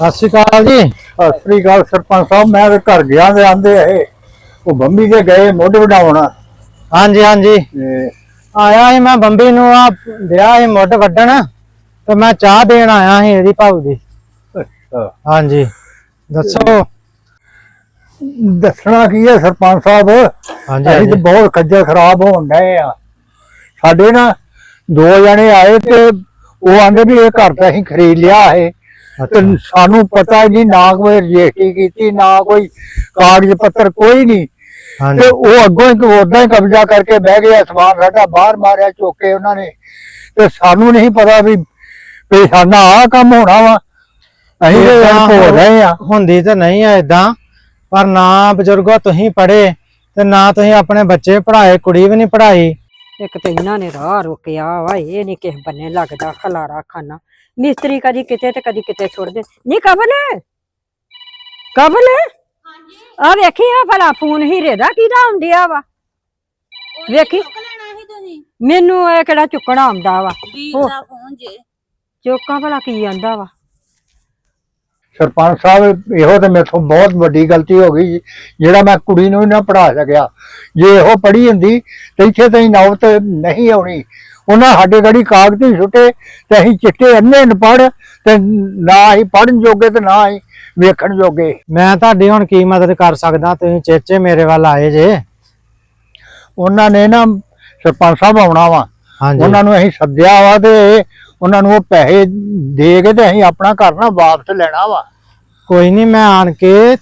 ਸਤਿ ਸ਼੍ਰੀ ਅਕਾਲ ਜੀ। ਸਤਿ ਸ੍ਰੀ ਅਕਾਲ ਸਰਪੰਚ ਸਾਹਿਬ ਮੈਂ ਤੇ ਘਰ ਗਿਆ ਤੇ ਆਂਦੇ ਇਹ ਉਹ ਬੰਬੀ ਦੇ ਗਏ ਮੁੱਢ ਵਡਾਉਣ ਹਾਂਜੀ ਹਾਂਜੀ। ਆਇਆ ਸੀ ਮੈਂ ਬੰਬੀ ਨੂੰ ਆ ਵਿਆਹ ਸੀ ਮੁੱਢ ਵੱਢਣ ਤੇ ਮੈਂ ਚਾਹ ਦੇਣ ਆਇਆ ਸੀ ਇਹਦੀ ਭਾਊ ਦੀ ਅੱਛਾ। ਹਾਂਜੀ ਦੱਸੋ। ਦੱਸਣਾ ਕੀ ਹੈ ਸਰਪੰਚ ਸਾਹਿਬ? ਹਾਂਜੀ ਅਸੀਂ ਤੇ ਬਹੁਤ ਖੱਜਲ ਖਰਾਬ ਹੋਣ ਡਏ ਆ। ਸਾਡੇ ਨਾ ਦੋ ਜਣੇ ਆਏ ਤੇ ਉਹ ਆਂਦੇ ਵੀ ਇਹ ਘਰ ਤਾਂ ਅਸੀਂ ਖਰੀਦ ਲਿਆ ਹੈ। ਤੇ ਸਾਨੂੰ ਪਤਾ ਹੀ ਨਹੀਂ ਨਾ ਕੋਈ ਰਜਿਸਟਰੀ ਕੀਤੀ ਨਾ ਕੋਈ ਕਾਗਜ਼ ਪੱਤਰ ਕੋਈ ਨਹੀਂ। ਤੇ ਉਹ ਅੱਗੋਂ ਇੱਕ ਉਦਾਂ ਹੀ ਕਬਜ਼ਾ ਕਰਕੇ ਬਹਿ ਗਏ ਸਮਾਨ ਸਾਡਾ ਬਾਹਰ ਮਾਰਿਆ ਚੁੱਕ ਉਹਨਾਂ ਨੇ। ਤੇ ਸਾਨੂੰ ਨਹੀਂ ਪਤਾ ਵੀ ਵੀ ਸਾਡਾ ਆਹ ਕੰਮ ਹੋਣਾ ਵਾ। ਅਸੀਂ ਭੋ ਰਹੇ ਆ ਹੁੰਦੀ ਤਾਂ ਨਹੀਂ ਆ ਇਦਾਂ ਪਰ ਨਾ ਬਜ਼ੁਰਗੋ ਤੁਸੀਂ ਪੜ੍ਹੇ ਤੇ ਨਾ ਤੁਸੀਂ ਆਪਣੇ ਬੱਚੇ ਪੜ੍ਹਾਏ ਕੁੜੀ ਵੀ ਨਹੀਂ ਪੜ੍ਹਾਈ। ਇੱਕ ਤੇ ਇਹਨਾਂ ਨੇ ਰਾਹ ਰੋਕਿਆ ਵਾ ਇਹ ਨਹੀਂ ਕਿਸੇ ਬੰਨੇ ਲੱਗਦਾ ਖਲਾਰਾ ਖਾਨਾ। ਮਿਸਤਰੀ ਕਦੀ ਕਿਤੇ ਤੇ ਕਦੀ ਕਿਤੇ ਛੋੜਦੇ ਨਹੀਂ ਕਬਲ ਕਬਲ ਆ ਵੇਖੀ ਆ ਭਲਾ ਫੋਨ ਹੀਰੇ ਦਾ ਕਿਹਦਾ ਆਉਂਦਿਆ ਵਾ? ਵੇਖੀ। ਮੈਨੂੰ ਇਹ ਕਿਹੜਾ ਚੁੱਕਣਾ ਆਉਂਦਾ ਵਾ? ਵੀਰ ਉਹ। ਦਾ ਫੋਨ ਜੇ। ਚੁੱਕਾਂ ਭਲਾ ਕੀ ਆਂਦਾ ਵਾ? ਸਰਪੰਚ ਸਾਹਿਬ ਇਹੋ ਤੇ ਮੇਥੋਂ ਬਹੁਤ ਵੱਡੀ ਗਲਤੀ ਹੋ ਗਈ ਜਿਹੜਾ ਮੈਂ ਕੁੜੀ ਨੂੰ ਨਾ ਪੜਾ ਸਕਿਆ। ਜੇ ਇਹੋ ਪੜ੍ਹੀ ਹੁੰਦੀ ਤੇ ਇੱਥੇ ਤਾਂ ਨੌਬਤ ਨਹੀਂ ਆਉਣੀ। ਉਹਨਾਂ ਸਾਡੇ ਗੜੀ ਕਾਗਜ਼ੀ ਛੁੱਟੇ ਤੇ ਅਸੀਂ ਚਿੱਟੇ ਅੰਨੇ ਪੜ ਤੇ ਨਾ ਹੀ ਪੜਨ ਜੋਗੇ ਤੇ ਨਾ ਹੀ ਵੇਖਣ ਜੋਗੇ। ਮੈਂ ਤੁਹਾਡੀ ਹੁਣ ਕੀ ਮਦਦ ਕਰ ਸਕਦਾ? ਤੁਸੀਂ ਚੇਚੇ ਮੇਰੇ ਵੱਲ ਆਏ ਜੇ। ਉਹਨਾਂ ਨੇ ਨਾ ਸਰਪੰਚ ਸਾਹਿਬ ਆਉਣਾ ਵਾ। ਉਹਨਾਂ ਨੂੰ ਅਸੀਂ ਸੱਦਿਆ ਵਾ ਤੇ ਉਹਨਾਂ ਨੂੰ ਉਹ ਪੈਸੇ ਦੇ ਕੇ ਤੇ ਅਸੀਂ ਆਪਣਾ ਘਰ ਨਾ ਵਾਪਸ ਲੈਣਾ ਵਾ। ਕੋਈ ਨਹੀਂ ਮੈਂ ਆਣ ਕੇ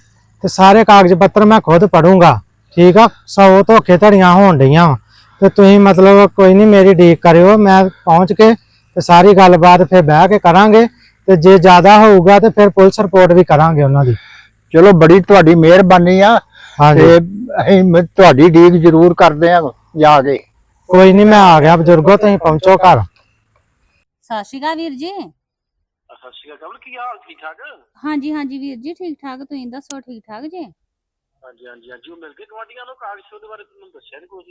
ਤੇ ਸਾਰੇ ਕਾਗਜ਼ ਪੱਤਰ ਮੈਂ ਖੁਦ ਪੜੂੰਗਾ ਠੀਕ ਆ? ਸੌ ਧੋਖੇ ਧੜੀਆਂ ਹੋਣ ਡਈਆਂ ਵਾਂ। ਤੇ ਤੁਸੀਂ ਮਤਲਬ ਕੋਈ ਨਹੀਂ ਮੇਰੀ ਡੀਕ ਕਰਿਓ ਮੈਂ ਪਹੁੰਚ ਕੇ ਤੇ ਸਾਰੀ ਗੱਲਬਾਤ ਫਿਰ ਬਹਿ ਕੇ ਕਰਾਂਗੇ ਤੇ ਜੇ ਜ਼ਿਆਦਾ ਹੋਊਗਾ ਤੇ ਫਿਰ ਪੁਲਿਸ ਰਿਪੋਰਟ ਵੀ ਕਰਾਂਗੇ ਉਹਨਾਂ ਦੀ। ਚਲੋ ਬੜੀ ਤੁਹਾਡੀ ਮਿਹਰਬਾਨੀ ਆ ਹਾਂਜੀ। ਤੇ ਅਸੀਂ ਮ- ਤੁਹਾਡੀ ਡੀਕ ਜ਼ਰੂਰ ਕਰਦੇ ਆ ਜਾ ਕੇ। ਕੋਈ ਨਹੀਂ ਮੈਂ ਆ ਗਿਆ ਬਜ਼ੁਰਗੋ ਤੁਸੀਂ ਪਹੁੰਚੋ ਘਰ। ਸਤਿ ਸ਼੍ਰੀ ਅਕਾਲ ਵੀਰ ਜੀ। ਸਤਿ ਸ਼੍ਰੀ ਅਕਾਲ ਕਮਲ ਕੀ ਹਾਲ ਠੀਕ ਠਾਕ? ਹਾਂਜੀ ਹਾਂਜੀ ਵੀਰ ਜੀ ਠੀਕ ਠਾਕ ਤੁਸੀਂ ਦੱਸੋ ਠੀਕ ਠਾਕ ਜੀ? ਹਾਂਜੀ ਹਾਂਜੀ ਹਾਂਜੀ ਉਹ ਮਿਲ ਗਏ ਗਵਾਂਢੀਆਂ ਨੂੰ ਕਾਗਜ਼ ਉਹਦੇ ਬਾਰੇ ਤੁਹਾਨੂੰ ਦੱਸਿਆ ਨਹੀਂ ਕੁਝ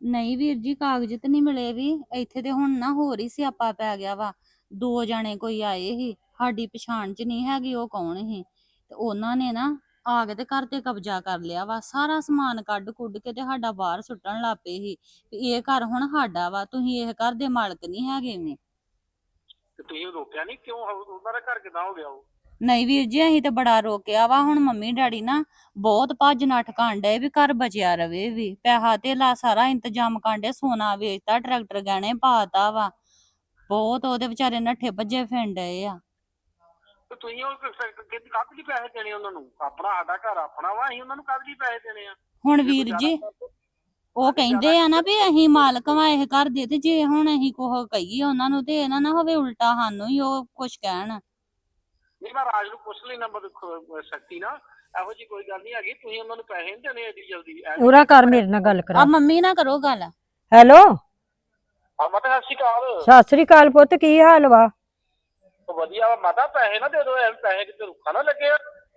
ਨਹੀਂ ਵੀਰ ਜੀ, ਕਾਗਜ਼ ਤੇ ਨਹੀਂ ਮਿਲੇ ਵੀ, ਇੱਥੇ ਤੇ ਹੁਣ ਨਾ ਹੋਰ ਹੀ ਸਿਆਪਾ ਪੈ ਗਿਆ ਵਾ। ਦੋ ਜਾਣੇ ਕੋਈ ਆਏ ਸੀ, ਸਾਡੀ ਪਛਾਣ ਚ ਨਹੀਂ ਹੈਗੀ ਉਹ ਕੌਣ ਸੀ। ਤੇ ਉਹਨਾਂ ਨੇ ਨਾ ਆ ਕੇ ਤੇ ਘਰ ਤੇ ਕਬਜ਼ਾ ਕਰ ਲਿਆ ਵਾ। ਸਾਰਾ ਸਮਾਨ ਕੱਢ ਕੁੱਢ ਕੇ ਤੇ ਸਾਡਾ ਬਾਹਰ ਸੁੱਟਣ ਲੱਗ ਪਏ ਸੀ। ਵੀ ਇਹ ਘਰ ਹੁਣ ਸਾਡਾ ਵਾ, ਤੁਸੀਂ ਇਹ ਘਰ ਦੇ ਮਾਲਕ ਨਹੀਂ ਹੈਗੇ ਵੀ ਤੇ ਤੁਸੀਂ ਉਹ ਰੋਕਿਆ ਨਹੀਂ ਕਿਉਂ? ਉਹਨਾਂ ਦਾ ਘਰ ਕਿਦਾਂ ਹੋ ਗਿਆ ਉਹ? ਨਹੀਂ ਵੀਰ ਜੀ ਅਸੀਂ ਤੇ ਬੜਾ ਰੋਕਿਆ ਵਾ ਹੁਣ ਮੰਮੀ ਡੈਡੀ ਨਾ ਬਹੁਤ ਭੱਜ ਨੱਠ ਕਾਂਡੇ ਵੀ ਘਰ ਬਚਿਆ ਰਵੇ ਵੀ ਪੈਸਾ ਧੇਲਾ ਸਾਰਾ ਇੰਤਜ਼ਾਮ ਕਾਂਡੇ ਸੋਨਾ ਵੇਚਤਾ ਟਰੈਕਟਰ ਗਹਿਣੇ ਪਾਤਾ ਵਾ ਬਹੁਤ ਉਹਦੇ ਵਿਚਾਰੇ ਨੱਠੇ ਭੱਜੇ ਫਿੰਡੇ ਆ। ਤੇ ਤੁਸੀਂ ਉਹ ਕਿੱਥੇ ਕੱਢ ਲਈ ਪੈਸੇ ਦੇਣੇ ਉਹਨਾਂ ਨੂੰ ਆਪਣਾ ਸਾਡਾ ਘਰ ਆਪਣਾ ਵਾ ਅਸੀਂ ਉਹਨਾਂ ਨੂੰ ਕੱਢ ਲਈ ਪੈਸੇ ਦੇਣੇ ਆ। ਹੁਣ ਵੀਰ ਜੀ ਉਹ ਕਹਿੰਦੇ ਆ ਨਾ ਵੀ ਅਸੀਂ ਮਾਲਕ ਵਾਂ ਇਹ ਘਰ ਦੇ ਤੇ ਜੇ ਹੁਣ ਅਸੀਂ ਕੋਹ ਕਹੀਏ ਉਹਨਾਂ ਨੂੰ ਤੇ ਇਹਨਾਂ ਨਾ ਹੋਵੇ ਉਲਟਾ ਸਾਨੂੰ ਹੀ ਉਹ ਕੁਛ ਕਹਿਣ। ਨਹੀਂ ਮੈਂ ਰਾਜ ਨੂੰ ਪੁੱਛ ਲੈਣਾ ਮਦਦ ਸ਼ਕਤੀ ਨਾ ਇਹੋ ਜੀ ਕੋਈ ਗੱਲ ਨਹੀਂ ਹੈਗੀ ਤੁਸੀਂ ਉਹਨਾਂ ਨੂੰ ਪੈਸੇ ਨਹੀਂ ਦੇਣੇ ਏਡੀ ਜਲਦੀ ਉਰਾ ਕਰ ਮੇਰੇ ਨਾਲ ਗੱਲ ਆ ਕਰਾ ਮੰਮੀ ਨਾ ਕਰੋ ਗੱਲ। ਹੈਲੋ? ਆ ਮਾਤਾ ਸਤਿ ਸ਼੍ਰੀ ਅਕਾਲ। ਸਤਿ ਸ੍ਰੀ ਅਕਾਲ ਪੁੱਤ ਕੀ ਹਾਲ ਵਾ? ਉਹ ਵਧੀਆ ਵਾ ਮਾਤਾ ਪੈਸੇ ਨਾ ਦੇ ਦਿਓ ਐਵੇਂ ਪੈਸੇ ਕਿਤੇ ਰੁੱਖਾ ਨਾ ਲੱਗੇ।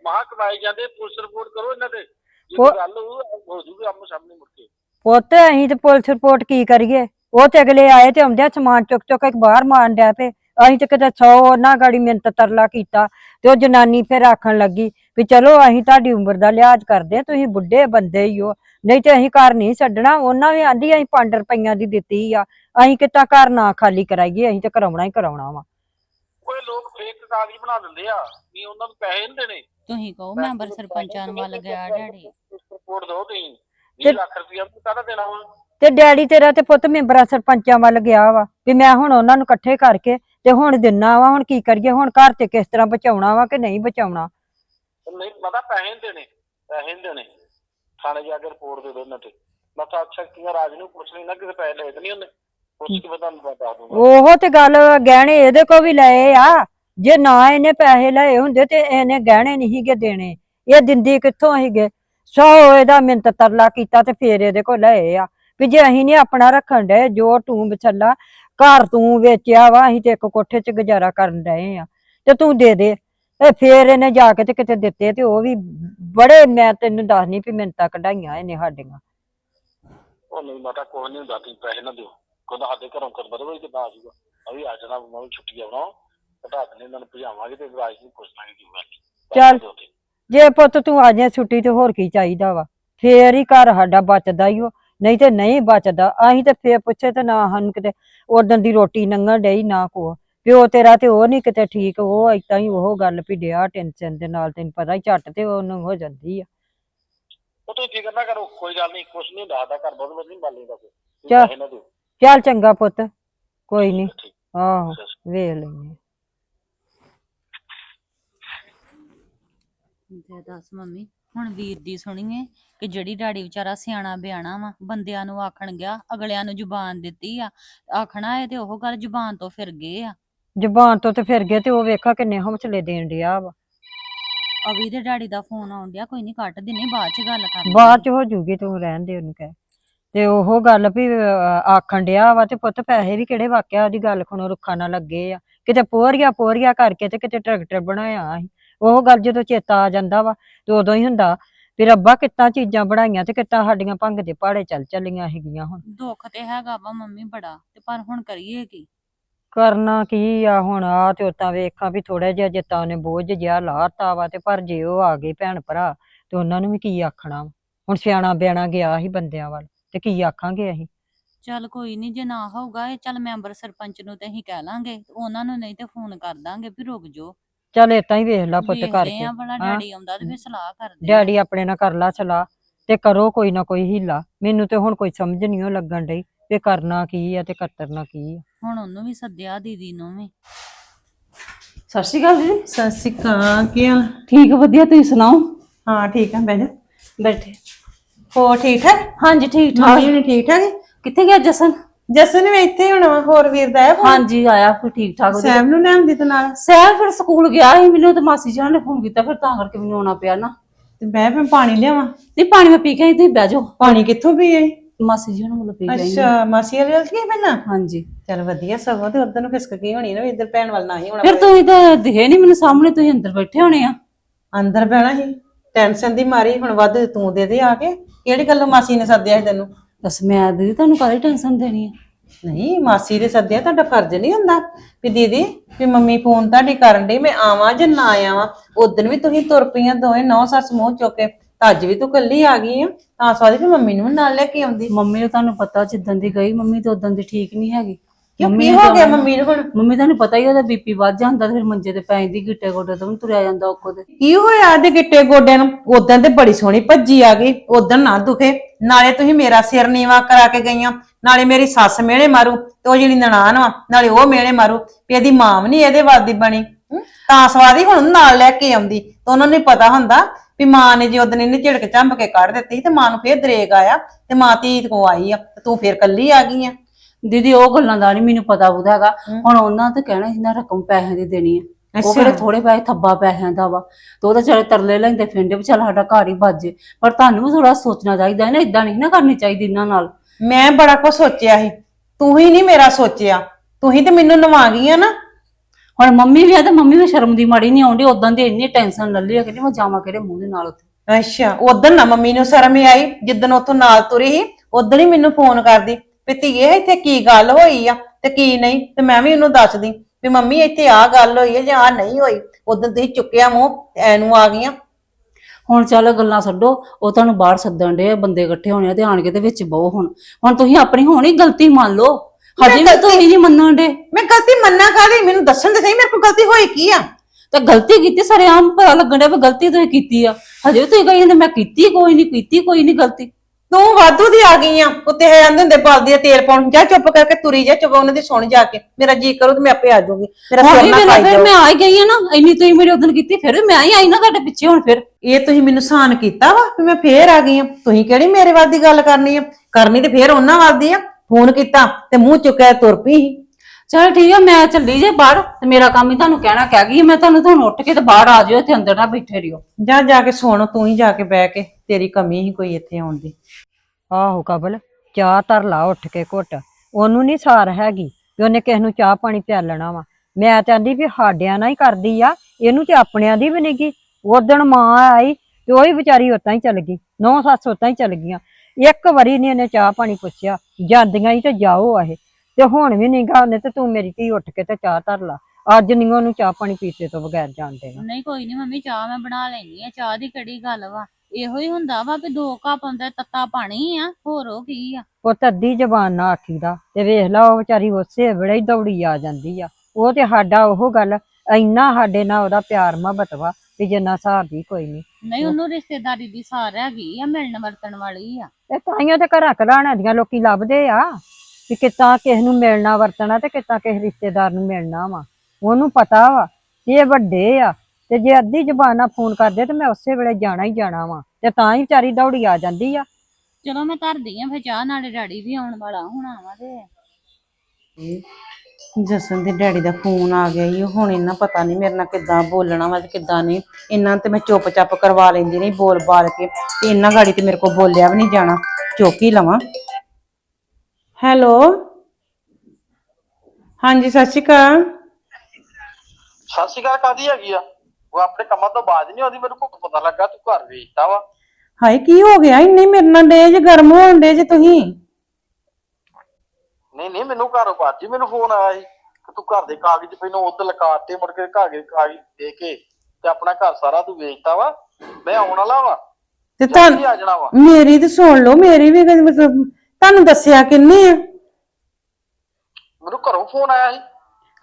ਮਹਾ ਕਮਾਈ ਜਾਂਦੇ ਪੁਲਿਸ ਰਿਪੋਰਟ ਕਰੋ ਇਹਨਾਂ ਤੇ। ਜੇ ਗੱਲ ਹੋ ਜੂਗੀ ਆਮੋ ਸਾਹਮਣੇ ਮੁੜ ਕੇ। ਪੁੱਤ ਅਸੀਂ ਤੇ ਪੁਲਿਸ ਰਿਪੋਰਟ ਕੀ ਕਰੀਏ? ਉਹ ਤੇ ਅਗਲੇ ਆਏ ਤੇ ਆਉਂਦਿਆਂ ਸਮਾਨ ਚੁੱਕ ਚੁੱਕ ਕੇ ਬਾਹਰ ਮਾਰਨ ਡਿਆ ਪਏ। ਅਸੀਂ ਤੇ ਕਿਤੇ ਸੌ ਉਹਨਾਂ ਗਾੜੀ ਮਿੰਤ ਤਰਲਾ ਕੀਤਾ ਤੇ ਉਹ ਜਨਾਨੀ ਫਿਰ ਆਖਣ ਲੱਗੀ ਵੀ ਚਲੋ ਅਸੀਂ ਤੁਹਾਡੀ ਉਮਰ ਦਾ ਲਿਹਾਜ਼ ਕਰਦੇ ਹਾਂ, ਤੁਸੀਂ ਬੁੱਢੇ ਬੰਦੇ ਹੀ ਹੋ। ਨਹੀਂ ਤੇ ਅਸੀਂ ਘਰ ਨਹੀਂ ਛੱਡਣਾ ਉਹਨਾਂ ਵੀ ਆਂਦੀ ਅਸੀਂ 5 ਰੁਪਈਆਂ ਦੀ ਦਿੱਤੀ ਆ। ਅਸੀਂ ਕਿਤਾ ਘਰ ਨਾ ਖਾਲੀ ਕਰਾਈਏ ਅਸੀਂ ਤੇ ਕਰਾਉਣਾ ਹੀ ਕਰਾਉਣਾ ਵਾ। ਕੋਈ ਲੋਕ ਫੇਕ ਕਾਗਜ਼ ਬਣਾ ਦਿੰਦੇ ਆ ਵੀ ਉਹਨਾਂ ਨੂੰ ਪੈਸੇ ਨਹੀਂ ਦੇਣੇ। ਤੁਸੀਂ ਕਹੋ ਮੈਂਬਰ ਸਰਪੰਚਾਂ ਨੂੰ ਵੱਲ ਗਿਆ ਡੈਡੀ। ਰਿਪੋਰਟ ਦਿਓ ਤੁਸੀਂ। ਤੇ- 20 ਲੱਖ ਰੁਪਇਆ ਨੂੰ ਕਾਹਦਾ ਦੇਣਾ ਵਾ? ਤੇ ਡੈਡੀ ਤੇਰਾ ਤੇ ਪੁੱਤ ਮੈਂਬਰਾਂ ਸਰਪੰਚਾਂ ਵੱਲ ਗਿਆ ਵਾ ਵੀ ਮੈਂ ਹੁਣ ਉਹਨਾਂ ਨੂੰ ਇਕੱਠੇ ਕਰਕੇ ਤੇ ਹੁਣ ਦਿਨਾ ਵਾ ਹੁਣ ਕੀ ਕਰੀਏ? ਹੁਣ ਘਰ ਤੇ ਕਿਸ ਤਰ੍ਹਾਂ ਬਚਾਉਣਾ ਵਾ ਕਿ ਨਹੀਂ ਬਚਾਉਣਾ? ਤੇ ਨਹੀਂ ਪਤਾ ਪੈਸੇ ਦੇਣੇ ਪੈਸੇ ਦੇਣੇ। ਥਾਣੇ ਜਾ ਕੇ ਰਿਪੋਰਟ ਦੇ ਇਹਨਾਂ ਤੇ। ਮੈਂ ਤਾਂ ਅੱਛਾ ਕੀ ਰਾਜ ਨੂੰ ਪੁੱਛ ਲੈਣਾ ਕਿਸੇ ਪੈਸੇ ਲਏ ਤਾਂ ਨਹੀਂ ਉਹਨੇ? ਪੁੱਛ ਕੇ ਮੈਂ ਤੁਹਾਨੂੰ ਬਤਾ ਦੂੰਗਾ? ਉਹ ਤੇ ਗੱਲ ਗਹਿਣੇ ਇਹਦੇ ਕੋ ਵੀ ਲਏ ਆ। ਜੇ ਨਾ ਇਹਨੇ ਪੈਸੇ ਲਏ ਹੁੰਦੇ ਤੇ ਇਹਨੇ ਗਹਿਣੇ ਨਹੀਂ ਸੀਗੇ ਦੇਣੇ। ਇਹ ਦਿੰਦੀ ਕਿੱਥੋਂ ਸੀਗੇ? ਸੋ ਇਹਦਾ ਮਿੰਤ ਤਰਲਾ ਕੀਤਾ ਤੇ ਫੇਰ ਇਹਦੇ ਕੋ ਲਏ ਆ। ਵੀ ਜੇ ਅਸੀਂ ਨਹੀਂ ਆਪਣਾ ਰੱਖਣ ਡਏ ਜੋ ਤੂੰ ਵਿਚੱਲਾ ਘਰ ਤੂੰ ਵੇਚਿਆ ਵਾ ਅਸੀਂ ਤੇ ਇੱਕ ਕੋਠੇ 'ਚ ਗੁਜ਼ਾਰਾ ਕਰਨ ਡਏ ਆ। ਤੇ ਤੂੰ ਦੇ ਦੇ। ਇਹ ਫੇਰ ਇਹਨੇ ਜਾ ਕੇ ਤੇ ਕਿਤੇ ਦਿੱਤੇ ਤੇ ਉਹ ਵੀ ਬੜੇ ਮੈਂ ਤੈਨੂੰ ਦੱਸਣੀ ਵੀ ਮਿੰਤਾਂ ਕਢਾਈਆਂ ਇਹਨੇ ਸਾਡੀਆਂ। ਉਹ ਨਹੀਂ ਮੈਂ ਤਾਂ ਕੋਈ ਨਹੀਂ ਹੁੰਦਾ ਤੁਸੀਂ ਪੈਸੇ ਨਾ ਦਿਓ। ਕੋਈ ਸਾਡੇ ਘਰੋਂ ਕਰ ਬਦਲੋ ਕਿ ਨਾ ਆ ਜਾਊਗਾ ਮੈਂ ਵੀ ਆ ਜਾਣਾ ਮੈਂ ਵੀ ਛੁੱਟੀ ਆਉਣਾ ਘਟਾ ਦਿੰਦੇ ਇਹਨਾਂ ਨੂੰ ਭਜਾਵਾਂਗੇ ਤੇ ਰਾਜ ਨੂੰ ਪੁੱਛ ਲਾਂਗੇ ਕੀ ਗੱਲ ਚੱਲ। ਜੇ ਪੁੱਤ ਤੂੰ ਆ ਜਾਏ ਛੁੱਟੀ ਤੇ ਹੋਰ ਕੀ ਚਾਹੀਦਾ ਵਾ? ਫੇਰ ਹੀ ਘਰ ਸਾਡਾ ਬਚਦਾ ਹੀ ਉਹ ਨਹੀਂ ਤੇ ਨਹੀਂ ਬਚਦਾ। ਅਸੀਂ ਤੇ ਫੇਰ ਪੁੱਛੇ ਤੇ ਨਾ ਸਾਨੂੰ ਕਿਤੇ ਉਦੋਂ ਦੀ ਰੋਟੀ ਨੰਗਣ ਡਈ ਨਾ ਕੋ ਪਿਓ ਤੇਰਾ ਤੇ ਉਹ ਨਹੀਂ ਕਿਤੇ ਠੀਕ ਉਹ ਏਦਾਂ ਹੀ ਉਹ ਗੱਲ ਵੀ ਡਿਆ ਟੈਨਸ਼ਨ ਦੇ ਨਾਲ ਤੈਨੂੰ ਪਤਾ ਹੀ ਝੱਟ ਤੇ ਉਹਨੂੰ ਹੋ ਜਾਂਦੀ ਆ। ਉਹ ਤੁਸੀਂ ਫਿਕਰ ਨਾ ਕਰੋ ਕੋਈ ਗੱਲ ਨਹੀਂ ਕੁਛ ਨਹੀਂ ਹੁੰਦਾ ਘਰ ਬਹੁਤ ਵਧੀਆ ਨਹੀਂ ਬਾਲੀ ਦਾ ਕੋਈ ਤੁਸੀਂ ਚੱਲ। ਚੰਗਾ ਪੁੱਤ ਕੋਈ ਨਹੀਂ ਆਹੋ ਵੇਖ ਲੈਨੇ ਤੇ ਦੱਸ ਮੰਮੀ। ਹੁਣ ਵੀਰ ਦੀ ਸੁਣੀਏ ਕਿ ਜਿਹੜੀ ਡੈਡੀ ਵਿਚਾਰਾ ਸਿਆਣਾ ਬਿਆਣਾ ਵਾ ਬੰਦਿਆਂ ਨੂੰ ਆਖਣ ਗਿਆ ਅਗਲਿਆਂ ਨੂੰ ਜ਼ੁਬਾਨ ਦਿੱਤੀ ਆ ਆਖਣਾ ਇਹ ਤੇ ਉਹ ਗੱਲ ਜ਼ੁਬਾਨ ਤੋਂ ਫਿਰ ਗਏ ਆ। ਜ਼ਬਾਨ ਤੋਂ ਤੇ ਫਿਰ ਗਏ ਤੇ ਉਹ ਵੇਖਾ ਕਿੰਨੇ ਹੌਸਲੇ ਦੇਣ ਡਿਆ ਵਾ। ਅਵੀ ਦੇ ਡੈਡੀ ਦਾ ਫੋਨ ਆਉਣ ਡਿਆ ਕੋਈ ਨਹੀਂ ਕੱਟ ਦਿੰਨੇ ਬਾਅਦ ਚ ਗੱਲ ਕਰ ਬਾਅਦ ਚ ਹੋ ਜੂਗੀ ਤੂੰ ਰਹਿਣ ਦੇ ਉਹਨੂੰ ਕਹਿ। ਤੇ ਉਹ ਗੱਲ ਵੀ ਅਹ, ਆਖਣ ਡਿਆ ਵਾ ਤੇ ਪੁੱਤ ਪੈਸੇ ਵੀ ਕਿਹੜੇ ਵਾਕਿਆ ਉਹਦੀ ਗੱਲ ਖਣੋ ਰੁੱਖਾ ਨਾ ਲੱਗੇ ਆ। ਕਿਤੇ ਪੋਰੀਆ ਪੋਰੀਆ ਕਰਕੇ ਤੇ ਕਿਤੇ ਟਰੈਕਟਰ ਬਣਾਇਆ ਸੀ। ਉਹ ਗੱਲ ਜਦੋਂ ਚੇਤਾ ਆ ਜਾਂਦਾ ਵਾ ਤੇ ਉਦੋਂ ਹੀ ਹੁੰਦਾ ਵੀ ਰੱਬਾ ਕਿੱਦਾਂ ਚੀਜ਼ਾਂ ਬਣਾਈਆਂ ਤੇ ਕਿੱਦਾਂ ਸਾਡੀਆਂ ਭੰਗ ਦੇ ਪਹਾੜੇ ਚੱਲ ਚੱਲੀਆਂ ਹੈਗੀਆਂ ਹੁਣ। ਦੁੱਖ ਤੇ ਹੈਗਾ ਵਾ ਮੰਮੀ ਬੜਾ ਤੇ ਪਰ ਹੁਣ ਕਰੀਏ ਕੀ? ਕਰਨਾ ਕੀ ਆ ਹੁਣ? ਆ ਤੇ ਉਤਾਂ ਵੇਖਾਂ ਵੀ ਥੋੜਾ ਜਿਹਾ ਜਿੱਤਾ ਉਹਨੇ ਬੋਝ ਜਿਹਾ ਲਾਤਾ ਵਾ ਤੇ ਪਰ ਜੇ ਉਹ ਆ ਗਏ ਭੈਣ ਭਰਾ ਤੇ ਉਹਨਾਂ ਨੂੰ ਵੀ ਕੀ ਆਖਣਾ? ਹੁਣ ਸਿਆਣਾ ਬਿਆਣਾ ਗਿਆ ਸੀ ਬੰਦਿਆਂ ਵੱਲ ਤੇ ਕੀ ਆਖਾਂਗੇ ਅਸੀਂ? ਚੱਲ ਕੋਈ ਨਹੀਂ ਜੇ ਨਾ ਹੋਊਗਾ ਇਹ ਚੱਲ ਮੈਂਬਰ ਸਰਪੰਚ ਨੂੰ ਤੇ ਅਸੀਂ ਕਹਿ ਲਾਂਗੇ ਉਹਨਾਂ ਨੂੰ ਨਹੀਂ ਤੇ ਫੋਨ ਕਰ ਦਾਂਗੇ ਵੀ ਰੁਕ ਜਾਓ। ਚੱਲ ਏਦਾਂ ਹੀ ਵੇਖ ਲਾ ਪੁੱਤ ਕਰਕੇ ਆ ਬੜਾ ਹਾਂ। ਡੈਡੀ ਆਉਂਦਾ ਤੇ ਫਿਰ ਸਲਾਹ ਕਰਦੇ ਆ। ਡੈਡੀ ਆਪਣੇ ਨਾਲ ਕਰ ਲਾ ਸਲਾਹ ਤੇ ਕਰੋ ਕੋਈ ਨਾ ਕੋਈ ਹੀਲਾ। ਮੈਨੂੰ ਤੇ ਹੁਣ ਕੋਈ ਸਮਝ ਨਹੀਂ ਉਹ ਲੱਗਣ ਡਈ ਵੀ ਕਰਨਾ ਕੀ ਆ ਤੇ ਕਰਨਾ ਕੀ ਆ। ਹੁਣ ਉਹਨੂੰ ਵੀ ਸੱਦਿਆ ਦੀਦੀ ਨੂੰ ਵੀ। ਸਤਿ ਸ਼੍ਰੀ ਅਕਾਲ ਜੀ ਸਤਿ ਸ਼੍ਰੀ ਅਕਾਲ ਕੀ ਹਾਲ? ਠੀਕ ਵਧੀਆ ਤੁਸੀਂ ਸੁਣਾਓ? ਹਾਂ ਠੀਕ ਆ ਬਹਿ ਜਾ ਬੈਠੇ। ਹੋਰ ਠੀਕ ਠਾਕ? ਹਾਂਜੀ ਠੀਕ ਠਾਕ। ਮੰਮੀ ਹੁਣੀ ਠੀਕ ਠਾਕ? ਕਿੱਥੇ ਗਿਆ ਜਸਨ? ਜਸਨ ਵੀ ਇੱਥੇ ਹੀ ਹੋਣਾ ਵਾ ਹੋਰ ਵੀਰ ਦਾ ਹੈ ਹਾਂਜੀ ਆਇਆ ਕੋਈ ਠੀਕ ਠਾਕ ਵਧੀਆ ਸੈਮ ਨੂੰ ਲਿਆਂਦੀ ਤੇ ਨਾਲ? ਸਹਿਰ ਫਿਰ ਸਕੂਲ ਗਿਆ ਸੀ ਮੈਨੂੰ ਤੇ ਮਾਸੀ ਜਾਨ ਨੇ ਫੋਨ ਕੀਤਾ ਫਿਰ ਤਾਂ ਕਰਕੇ ਮੈਨੂੰ ਆਉਣਾ ਪਿਆ ਨਾ। ਤੇ ਬਹਿ ਮੈਂ ਪਾਣੀ ਲਿਆਵਾਂ। ਨਹੀਂ ਪਾਣੀ ਮੈਂ ਪੀ ਕੇ ਆਈ ਤੁਸੀਂ ਬਹਿ ਜਾਓ। ਪਾਣੀ ਕਿੱਥੋਂ ਪੀ ਆਈ ਮਾਸੀ ਜੀ ਨੂੰ ਮੁੱਲ ਪੀ ਗਈ ਅੱਛਾ ਮਾਸੀ ਵਾਲੇ ਵੱਲ ਕੀ ਪਹਿਲਾਂ? ਹਾਂਜੀ। ਚਲ ਵਧੀਆ ਸਗੋਂ ਤੇ ਉਧਰ ਨੂੰ ਖਿਸਕ ਗਈ ਹੋਣੀ ਨਾ ਵੀ ਇੱਧਰ ਭੈਣ ਵੱਲ ਨਾ ਹੀ ਹੋਣਾ ਫਿਰ ਤੁਸੀਂ ਤਾਂ ਦਿਖੇ ਨਹੀਂ ਮੈਨੂੰ ਸਾਹਮਣੇ ਤੁਸੀਂ ਅੰਦਰ ਬੈਠੇ ਹੋਣੇ ਆ। ਅੰਦਰ ਬਹਿਣਾ ਸੀ। ਟੈਨਸ਼ਨ ਦੀ ਮਾਰੀ ਹੁਣ ਵੱਧ ਤੂੰ ਦੇ ਦੇ ਆ ਕੇ। ਕਿਹੜੀ ਗੱਲੋਂ ਮਾਸੀ ਨੇ ਸੱਦਿਆ ਸੀ ਤੈਨੂੰ? ਬਸ ਮੈਂ ਦੀਦੀ ਤੁਹਾਨੂੰ ਕਾਹਦੀ ਟੈਨਸ਼ਨ ਦੇਣੀ ਆ? ਨਹੀਂ ਮਾਸੀ ਦੇ ਸੱਦਿਆ ਤੁਹਾਡਾ ਫਰਜ਼ ਨਹੀਂ ਹੁੰਦਾ ਵੀ ਦੀਦੀ ਵੀ ਮੰਮੀ ਫੋਨ ਤੁਹਾਡੀ ਕਰਨ ਡਈ ਮੈਂ ਆਵਾਂ ਜਾਂ ਨਾ ਆਵਾਂ। ਉਦੋਂ ਵੀ ਤੁਸੀਂ ਤੁਰ ਪਈਆਂ ਦੋਵੇਂ ਨੌ ਸੱਸ ਮੂੰਹ ਚੁੱਕ ਕੇ ਤਾਂ ਅੱਜ ਵੀ ਤੂੰ ਕੱਲੀ ਆ ਗਈ ਆ ਤਾਂ ਸਵਾਦੀ ਵੀ ਮੰਮੀ ਨੂੰ ਵੀ ਨਾਲ ਲੈ ਕੇ ਆਉਂਦੀ। ਮੰਮੀ ਨੂੰ ਤੁਹਾਨੂੰ ਪਤਾ ਜਿੱਦਣ ਦੀ ਗਈ ਮੰਮੀ ਤੇ ਉਦੋਂ ਦੀ ਠੀਕ ਨਹੀਂ ਹੈਗੀ। ਕਿਉਂ ਮੰਮੀ ਕੀ ਹੋ ਗਿਆ ਮੰਮੀ ਨੂੰ ਹੁਣ? ਮੰਮੀ ਤੁਹਾਨੂੰ ਪਤਾ ਹੀ ਉਹਦਾ ਬੀਪੀ ਵੱਧ ਜਾਂਦਾ ਤੇ ਫਿਰ ਮੰਜੇ ਤੇ ਪੈ ਜਾਂਦੀ ਗਿੱਟੇ ਗੋਡੇ ਤੋਂ ਵੀ ਤੁਰਿਆ ਜਾਂਦਾ ਔਕੋ ਤੇ ਕੀ ਹੋਇਆ ਦੇ ਗਿੱਟੇ ਗੋਡਿਆਂ ਨੂੰ? ਉਦੋਂ ਤੇ ਬੜੀ ਸੋਹਣੀ ਭੱਜੀ ਆ ਗਈ। ਉਦੋਂ ਨਾ ਦੁਖੇ। ਨਾਲੇ ਤੁਸੀਂ ਮੇਰਾ ਸਿਰ ਨੀਵਾ ਕਰਾ ਕੇ ਗਈਆਂ। ਨਾਲੇ ਮੇਰੀ ਸੱਸ ਮਿਹਣੇ ਮਾਰੂ ਤੇ ਉਹ ਜਿਹੜੀ ਨਨਾਣ ਵਾ ਨਾਲੇ ਉਹ ਮਿਹਣੇ ਮਾਰੂ ਵੀ ਇਹਦੀ ਮਾਂ ਵੀ ਨਹੀਂ ਇਹਦੇ ਵਾਦੀ ਬਣੀ? ਤਾਂ ਸਵਾਦੀ ਹੁਣ ਨਾਲ ਲੈ ਕੇ ਆਉਂਦੀ। ਤਾਂ ਉਹਨਾਂ ਨੂੰ ਨੀ ਪਤਾ ਹੁੰਦਾ ਵੀ ਮਾਂ ਨੇ ਜੇ ਉਦੋਂ ਇਹਨੇ ਝਿੜਕ ਝੰਬ ਕੇ ਕੱਢ ਦਿੱਤੀ ਤੇ ਮਾਂ ਨੂੰ ਫੇਰ ਦਰੇਗ ਆਇਆ ਤੇ ਮਾਂ ਧੀ ਕੋ ਆਈ ਆ ਤੇ ਤੂੰ ਫੇਰ ਕੱਲੀ ਆ ਗਈ ਆ। ਦੀਦੀ ਉਹ ਗੱਲਾਂ ਦਾ ਨਹੀਂ ਮੈਨੂੰ ਪਤਾ ਬੁੱਧਾ ਹੈਗਾ। ਹੁਣ ਉਹਨਾਂ ਤੇ ਕਹਿਣਾ ਸੀ ਨਾ ਰਕਮ ਪੈਸਿਆਂ ਦੀ ਦੇਣੀ ਹੈ ਉਹ। ਕਿਹੜੇ ਥੋੜੇ ਪੈਸੇ ਥੱਬਾ ਪੈਸਿਆਂ ਦਾ ਵਾ। ਤੇ ਉਹਦਾ ਚਲੇ ਤਰਲੇ ਲੈਂਦੇ ਫਿਰਦੇ ਵੀ ਚੱਲ ਸਾਡਾ ਘਰ ਹੀ ਬਾਜੇ ਪਰ ਤੁਹਾਨੂੰ ਵੀ ਥੋੜਾ ਸੋਚਣਾ ਚਾਹੀਦਾ ਹੈ ਨਾ ਇਦਾਂ ਨਹੀਂ ਨਾ ਕਰਨੀ ਚਾਹੀਦੀ ਇਹਨਾਂ ਨਾਲ। ਮੈਂ ਬੜਾ ਕੁਝ ਸੋਚਿਆ ਸੀ। ਤੂੰ ਹੀ ਨਹੀਂ ਮੇਰਾ ਸੋਚਿਆ। ਤੂੰ ਹੀ ਤੇ ਮੈਨੂੰ ਨਵਾ ਗਈ ਆ ਨਾ। ਹੁਣ ਮੰਮੀ ਵੀ ਆ ਤੇ ਮੰਮੀ ਵੀ ਸ਼ਰਮ ਦੀ ਮਾੜੀ ਨਹੀਂ ਆਉਂਦੀ। ਉਦਾਂ ਦੀ ਇੰਨੀ ਟੈਨਸ਼ਨ ਲੱਲੀ ਆ ਕਿ ਮੈਂ ਜਾਵਾਂ ਕਿਹੜੇ ਮੂੰਹ ਦੇ ਨਾਲ ਉੱਥੇ। ਅੱਛਾ ਉਦੋਂ ਨਾ ਮੰਮੀ ਨੂੰ ਸ਼ਰਮ ਹੀ ਆਈ। ਜਿੱਦਣ ਉੱਥੋਂ ਨਾਲ ਤੁਰੀ ਸੀ ਉਦੋਂ ਹੀ ਮੈਨੂੰ ਫੋਨ ਕਰਦੀ। ਵੀ ਧੀਏ ਇੱਥੇ ਕੀ ਗੱਲ ਹੋਈ ਆ ਤੇ ਕੀ ਨਹੀਂ? ਤੇ ਮੈਂ ਵੀ ਉਹਨੂੰ ਦੱਸਦੀ ਵੀ ਮੰਮੀ ਇੱਥੇ ਆ ਗੱਲ ਹੋਈ ਹੈ ਜਾਂ ਆ ਨਹੀਂ ਹੋਈ। ਉਦੋਂ ਤੁਸੀਂ ਚੁੱਕਿਆ ਮੂੰਹ ਐਨੂੰ ਆ ਗਈਆਂ। ਹੁਣ ਚੱਲ ਗੱਲਾਂ ਛੱਡੋ ਉਹ ਤੁਹਾਨੂੰ ਬਾਹਰ ਸੱਦਣ ਦੇ ਬੰਦੇ ਇਕੱਠੇ ਹੋਣੇ ਆ ਤੇ ਆਣ ਕੇ ਤੇ ਵਿੱਚ ਬਹੁ ਹੁਣ। ਹੁਣ ਤੁਸੀਂ ਆਪਣੀ ਹੋਣੀ ਗਲਤੀ ਮੰਨ ਲਓ। ਹਜੇ ਵੀ ਤੁਸੀਂ ਨਹੀਂ ਮੰਨਣ ਦੇ ਮੈਂ ਗਲਤੀ ਮੰਨਾ ਕਾਦੀ ਮੈਨੂੰ ਦੱਸਣ ਤੇ ਸਹੀ ਮੇਰੇ ਕੋਲ ਗਲਤੀ ਹੋਈ ਕੀ ਆ? ਤੇ ਗਲਤੀ ਕੀਤੀ ਸਾਰੇ ਆਮ ਪਤਾ ਲੱਗਣ ਡਿਆ ਵੀ ਗਲਤੀ ਤੁਸੀਂ ਕੀਤੀ ਆ। ਹਜੇ ਵੀ ਤੁਸੀਂ ਕਹੀ ਜਾਂਦੇ ਮੈਂ ਕੀਤੀ ਕੋਈ ਨਹੀਂ ਕੀਤੀ ਕੋਈ ਨਹੀਂ ਗਲਤੀ। ਤੂੰ ਵਾਧੂ ਦੀ ਆ ਗਈ ਆ ਕੁੱਤੇ ਹੈ ਆਂਦੇ ਹੁੰਦੇ ਬਲਦੀ ਆ ਤੇਲ ਪਾਉਣ। ਜਾ ਚੁੱਪ ਕਰਕੇ ਤੁਰੀ ਜਾ ਚੁੱਪ ਉਹਨਾਂ ਦੀ ਸੁਣ ਜਾ ਕੇ। ਮੇਰਾ ਜੀ ਕਰੂ ਤੇ ਮੈਂ ਆਪੇ ਆ ਜਾਊਂਗੀ। ਮੇਰਾ ਸਿਰ ਨਾ ਖਾਈ ਫਿਰ ਜਾਓ। ਮੈਂ ਆ ਹੀ ਗਈ ਆ ਨਾ ਇੰਨੀ ਤੁਸੀਂ ਮੇਰੇ ਉਦੋਂ ਕੀਤੀ ਫਿਰ ਮੈਂ ਹੀ ਆਈ ਨਾ ਤੁਹਾਡੇ ਪਿੱਛੇ ਹੁਣ ਫਿਰ। ਇਹ ਤੁਸੀਂ ਮੈਨੂੰ ਸਾਨ ਕੀਤਾ ਵਾ ਵੀ ਮੈਂ ਫੇਰ ਆ ਗਈ ਆ। ਤੁਸੀਂ ਕਿਹੜੀ ਮੇਰੇ ਵੱਲ ਦੀ ਗੱਲ ਕਰਨੀ ਆ? ਕਰਨੀ ਤੇ ਫੇਰ ਉਹਨਾਂ ਵੱਲ ਦੀ ਆ। ਫੋਨ ਕੀਤਾ ਤੇ ਮੂੰਹ ਚੁੱਕਿਆ ਤੁਰ ਪਈ ਸੀ। ਚਲ ਠੀਕ ਆ ਮੈਂ ਚੱਲੀ ਜੇ ਬਾਹਰ ਤੇ ਮੇਰਾ ਕੰਮ ਹੀ ਤੁਹਾਨੂੰ ਕਹਿਣਾ ਕਹਿ ਗਈ ਮੈਂ ਤੁਹਾਨੂੰ ਤੁਹਾਨੂੰ ਉੱਠ ਕੇ ਤੇ ਬਾਹਰ ਆ ਜਾਓ ਇੱਥੇ ਅੰਦਰ ਨਾ ਬੈਠੇ ਰਿਓ। ਜਾ ਜਾ ਕੇ ਸੁਣ ਤੂੰ ਹੀ ਜਾ ਕੇ ਬਹਿ ਕੇ। ਤੇਰੀ ਕਮੀ ਹੀ ਕੋਈ ਇੱਥੇ ਆਉਣ ਦੀ। ਆਹੋ ਕਬਲ ਚਾਹ ਧਰ ਲਾ ਉੱਠ ਕੇ ਘੁੱਟ। ਉਹਨੂੰ ਨਹੀਂ ਸਾਰ ਹੈਗੀ ਕਿ ਉਹਨੇ ਕਿਸ ਨੂੰ ਚਾਹ ਪਾਣੀ ਪਿਆਲਣਾ ਵਾ। ਮੈਂ ਚਾਹੁੰਦੀ ਵੀ ਸਾਡਿਆਂ ਨਾਲ ਹੀ ਕਰਦੀ ਆ ਇਹਨੂੰ ਤੇ ਆਪਣਿਆਂ ਦੀ ਵੀ ਨੀ ਗੀ। ਉਦਣ ਮਾਂ ਆਈ ਤੇ ਉਹ ਹੀ ਵਿਚਾਰੀ ਉਤਾਂ ਹੀ ਚਲ ਗਈ ਨੌ ਸੱਸ ਉਤਾਂ ਹੀ ਚਲ ਗਈਆਂ। ਇੱਕ ਵਾਰੀ ਨਹੀਂ ਇਹਨੇ ਚਾਹ ਪਾਣੀ ਪੁੱਛਿਆ ਜਾਂਦੀਆਂ ਹੀ ਤੇ ਜਾਓ ਇਹ ਤੇ ਹੁਣ ਵੀ ਨੀ ਗਾ ਉਹਨੇ ਤੇ ਤੂੰ ਮੇਰੀ ਧੀ ਉੱਠ ਕੇ ਤੇ ਚਾਹ ਧਰ ਲਾ। ਅੱਜ ਨਹੀਂ ਉਹਨੂੰ ਚਾਹ ਪਾਣੀ ਪੀਤੇ ਤੋਂ ਬਗੈਰ ਜਾਣ ਦੇਣਾ। ਨਹੀਂ ਕੋਈ ਨਹੀਂ ਮੰਮੀ ਚਾਹ ਮੈਂ ਬਣਾ ਲੈਣੀ ਆ ਚਾਹ ਦੀ ਕਿਹੜੀ ਗੱਲ ਵਾ। ਇਹੋ ਹੀ ਹੁੰਦਾ ਵਾ ਵੀ ਦੋ ਕੱਪ ਹੁੰਦਾ ਤੱਤਾ ਪਾਣੀ ਆ ਹੋਰ ਉਹ ਕੀ ਆ? ਪੁੱਤ ਅੱਧੀ ਜ਼ਬਾਨ ਨਾ ਆਖੀਦਾ ਤੇ ਵੇਖ ਲਾ ਉਹ ਵਿਚਾਰੀ ਉਸੇ ਵੇਲੇ ਹੀ ਦੌੜੀ ਆ ਜਾਂਦੀ ਆ। ਉਹ ਤੇ ਸਾਡਾ ਉਹ ਗੱਲ ਇੰਨਾ ਸਾਡੇ ਨਾਲ ਉਹਦਾ ਪਿਆਰ ਮੁਹੱਬਤ ਵਾ ਵੀ ਜਿੰਨਾ ਹਿਸਾਬ ਹੀ ਕੋਈ ਨਹੀਂ ਨਹੀਂ ਉਹਨੂੰ ਰਿਸ਼ਤੇਦਾਰੀ ਦੀ ਸਾਰ ਹੈਗੀ ਆ ਮਿਲਣ ਵਰਤਣ ਵਾਲੀ ਆ। ਇਹ ਤਾਈਆਂ ਤੇ ਘਰਾਂ ਘਰਾਣਿਆਂ ਦੀਆਂ ਲੋਕੀ ਲੱਭਦੇ ਆ ਵੀ ਕਿੱਦਾਂ ਕਿਸ ਨੂੰ ਮਿਲਣਾ ਵਰਤਣਾ ਤੇ ਕਿੱਦਾਂ ਕਿਸੇ ਰਿਸ਼ਤੇਦਾਰ ਨੂੰ ਮਿਲਣਾ ਵਾ। ਉਹਨੂੰ ਪਤਾ ਵਾ ਕਿ ਇਹ ਵੱਡੇ ਆ ਤੇ ਜੇ ਅੱਧੀ ਜ਼ਬਾਨ ਨਾਲ ਫੋਨ ਕਰਦੇ ਤੇ ਮੈਂ ਉਸੇ ਵੇਲੇ ਜਾਣਾ ਹੀ ਜਾਣਾ ਵਾ ਤੇ ਤਾਂ ਹੀ ਵਿਚਾਰੀ ਦੌੜੀ ਆ ਜਾਂਦੀ ਆ। ਚਲੋ ਮੈਂ ਧਰਦੀ ਆ ਫਿਰ ਚਾਹ ਨਾਲੇ ਡੈਡੀ ਵੀ ਆਉਣ ਵਾਲਾ ਹੋਣਾ ਵਾ ਤੇ। ਜਸਨ ਦੇ ਡੈਡੀ ਦਾ ਫੋਨ ਆ ਗਿਆ ਈ ਹੁਣ ਇਹਨਾਂ ਪਤਾ ਨਹੀਂ ਮੇਰੇ ਨਾਲ ਕਿੱਦਾਂ ਬੋਲਣਾ ਵਾ ਤੇ ਕਿੱਦਾਂ ਨਹੀਂ ਇਹਨਾਂ ਤੇ ਮੈਂ ਚੁੱਪ ਚਾਪ ਕਰਵਾ ਲੈਂਦੀ ਨਹੀਂ ਬੋਲ ਬਾਲ ਕੇ ਤੇ ਇਹਨਾਂ ਗਾੜੀ ਤੇ ਮੇਰੇ ਕੋਲ ਬੋਲਿਆ ਵੀ ਨਹੀਂ ਜਾਣਾ ਚੁੱਕ ਹੀ ਲਵਾਂ। ਹੈਲੋ? ਹਾਂਜੀ ਸਤਿ ਸ਼੍ਰੀ ਅਕਾਲ। ਸਤਿ ਸ਼੍ਰੀ ਅਕਾਲ ਕਾਦੀ ਹੈਗੀ ਆ? ਉਹ ਆਪਣੇ ਕੰਮਾਂ ਤੋਂ ਬਾਅਦ ਨਹੀਂ ਆਉਂਦੀ ਮੈਨੂੰ ਕੋਈ ਪਤਾ ਲੱਗਾ ਤੂੰ ਘਰ ਵੇਚਤਾ ਵਾ। ਹਾਏ ਕੀ ਹੋ ਗਿਆ? ਇੰਨੇ ਮੇਰੇ ਨਾਲ ਡੇ ਜੇ ਗਰਮ ਹੋਣ ਡੇ ਜੇ ਤੁਸੀਂ। ਨਹੀਂ ਨਹੀਂ ਮੈਨੂੰ ਘਰੋਂ ਬਾਜੀ ਮੈਨੂੰ ਫੋਨ ਆਇਆ ਸੀ ਕਿ ਤੂੰ ਘਰ ਦੇ ਕਾਗਜ਼ ਪਹਿਲਾਂ ਉੱਧ ਲਕਾਤੇ ਮੁੜ ਕੇ ਘਰ ਦੇ ਕਾਗਜ਼ ਦੇ ਕੇ ਤੇ ਆਪਣਾ ਘਰ ਸਾਰਾ ਤੂੰ ਵੇਚਤਾ ਵਾ। ਮੈਂ ਆਉਣ ਵਾਲਾ ਵਾ ਤੇ ਤੁਹਾਨੂੰ ਆ ਜਾਣਾ ਵਾ। ਮੇਰੀ ਤੇ ਸੁਣ ਲਓ ਮੇਰੀ ਵੀ ਕਦੇ ਮਤਲਬ ਤੁਹਾਨੂੰ ਦੱਸਿਆ ਕਿੰਨੇ ਆ? ਮੈਨੂੰ ਘਰੋਂ ਫੋਨ ਆਇਆ ਸੀ।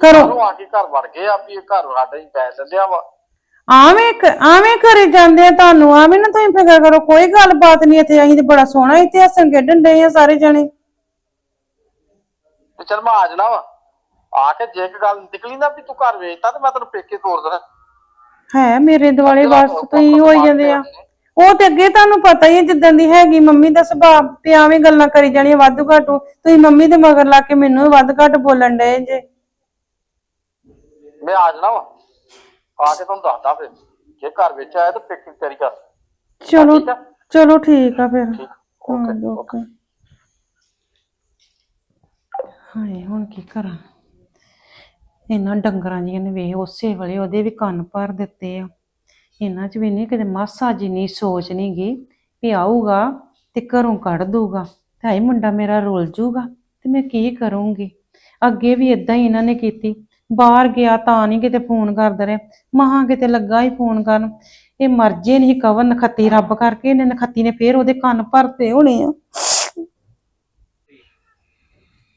ਕਰੋ ਘਰੋਂ ਆ ਕੇ ਘਰ ਵੜ ਗਏ ਆ ਵੀ ਇਹ ਘਰ ਸਾਡਾ ਹੀ ਪੈ ਚੱਲਿਆ ਵਾ। ਆਵੇਂ ਕ- ਆਵੇਂ ਘਰੇ ਜਾਂਦੇ ਆ ਤੁਹਾਨੂੰ ਆਵੇਂ ਨਾ ਤੁਸੀਂ ਫਿਕਰ ਕਰੋ ਕੋਈ ਗੱਲਬਾਤ ਨਹੀਂ ਇੱਥੇ ਅਸੀਂ ਤੇ ਬੜਾ ਸੋਹਣਾ ਇੱਥੇ ਹੱਸਣ ਖੇਡਣ ਡਏ ਆ ਸਾਰੇ ਜਣੇ। ਤੇ ਚਲ ਮੈਂ ਆ ਜਾਣਾ ਵਾ। ਆ ਕੇ ਜੇ ਇੱਕ ਗੱਲ ਨਿਕਲੀ ਨਾ ਵੀ ਤੂੰ ਘਰ ਵੇਚਤਾ ਤੇ ਮੈਂ ਤੈਨੂੰ ਪੇਕੇ ਤੋਰ ਦੇਣਾ। ਹੈ ਮੇਰੇ ਦੁਆਲੇ ਬਸ ਤੁਸੀਂ ਹੋਈ ਜਾਂਦੇ ਆ। ਉਹ ਤੇ ਅੱਗੇ ਤੁਹਾਨੂੰ ਪਤਾ ਹੀ ਹੈ ਜਿੱਦਾਂ ਦੀ ਹੈਗੀ ਮੰਮੀ ਦਾ ਸੁਭਾਅ ਤੇ ਐਵੇਂ ਗੱਲਾਂ ਕਰੀ ਜਾਣੀਆਂ ਵਾਧੂ ਘਾਟੂ। ਤੁਸੀਂ ਮੰਮੀ ਦੇ ਮਗਰ ਲਾ ਕੇ ਮੈਨੂੰ ਵੀ ਵੱਧ ਘੱਟ ਬੋਲਣ ਡਏ ਜੇ। ਮੈਂ ਆ ਜਾਣਾ ਵਾ। ਆ ਕੇ ਤੁਹਾਨੂੰ ਦੱਸਦਾ ਫਿਰ। ਜੇ ਘਰ ਵਿੱਚ ਆਇਆ ਤਾਂ ਪੇਕੇ ਤੇਰੀ ਕਰ। ਚਲੋ ਠੀਕ ਆ? ਚਲੋ ਠੀਕ ਆ ਫਿਰ। ਠੀਕ ਹਾਂ ਓਕੇ ਓਕੇ। ਹਾਏ ਹੁਣ ਕੀ ਕਰਾਂ? ਇਹਨਾਂ ਡੰਗਰਾਂ ਜੀਆਂ ਨੇ ਵੇਖ ਉਸੇ ਵੇਲੇ ਉਹਦੇ ਵੀ ਕੰਨ ਭਰ ਦਿੱਤੇ ਆ। ਇਹਨਾਂ 'ਚ ਵੀ ਨਹੀਂ ਕਿਤੇ ਮਾਸਾ ਜਿੰਨੀ ਸੋਚ ਨਹੀਂ ਗਈ ਵੀ ਆਊਗਾ ਤੇ ਘਰੋਂ ਕੱਢ ਦੂਗਾ ਤੇ ਹਾਏ ਮੁੰਡਾ ਮੇਰਾ ਰੁੱਲ ਜੂਗਾ ਤੇ ਮੈਂ ਕੀ ਕਰੂੰਗੀ? ਅੱਗੇ ਵੀ ਇਦਾਂ ਹੀ ਇਹਨਾਂ ਨੇ ਕੀਤੀ। ਬਾਹਰ ਗਿਆ ਤਾਂ ਨਹੀਂ ਕਿਤੇ ਫੋਨ ਕਰਦਾ ਰਿਹਾ। ਮਹਾ ਕਿਤੇ ਲੱਗਾ ਹੀ ਫੋਨ ਕਰਨ। ਇਹ ਮਰ ਜੇ ਨਹੀਂ ਕਵਰ ਨਖੱਤੀ ਰੱਬ ਕਰਕੇ ਇਹਨੇ ਨਖੱਤੀ ਨੇ ਫੇਰ ਉਹਦੇ ਕੰਨ ਭਰਤੇ ਹੋਣੇ ਆ।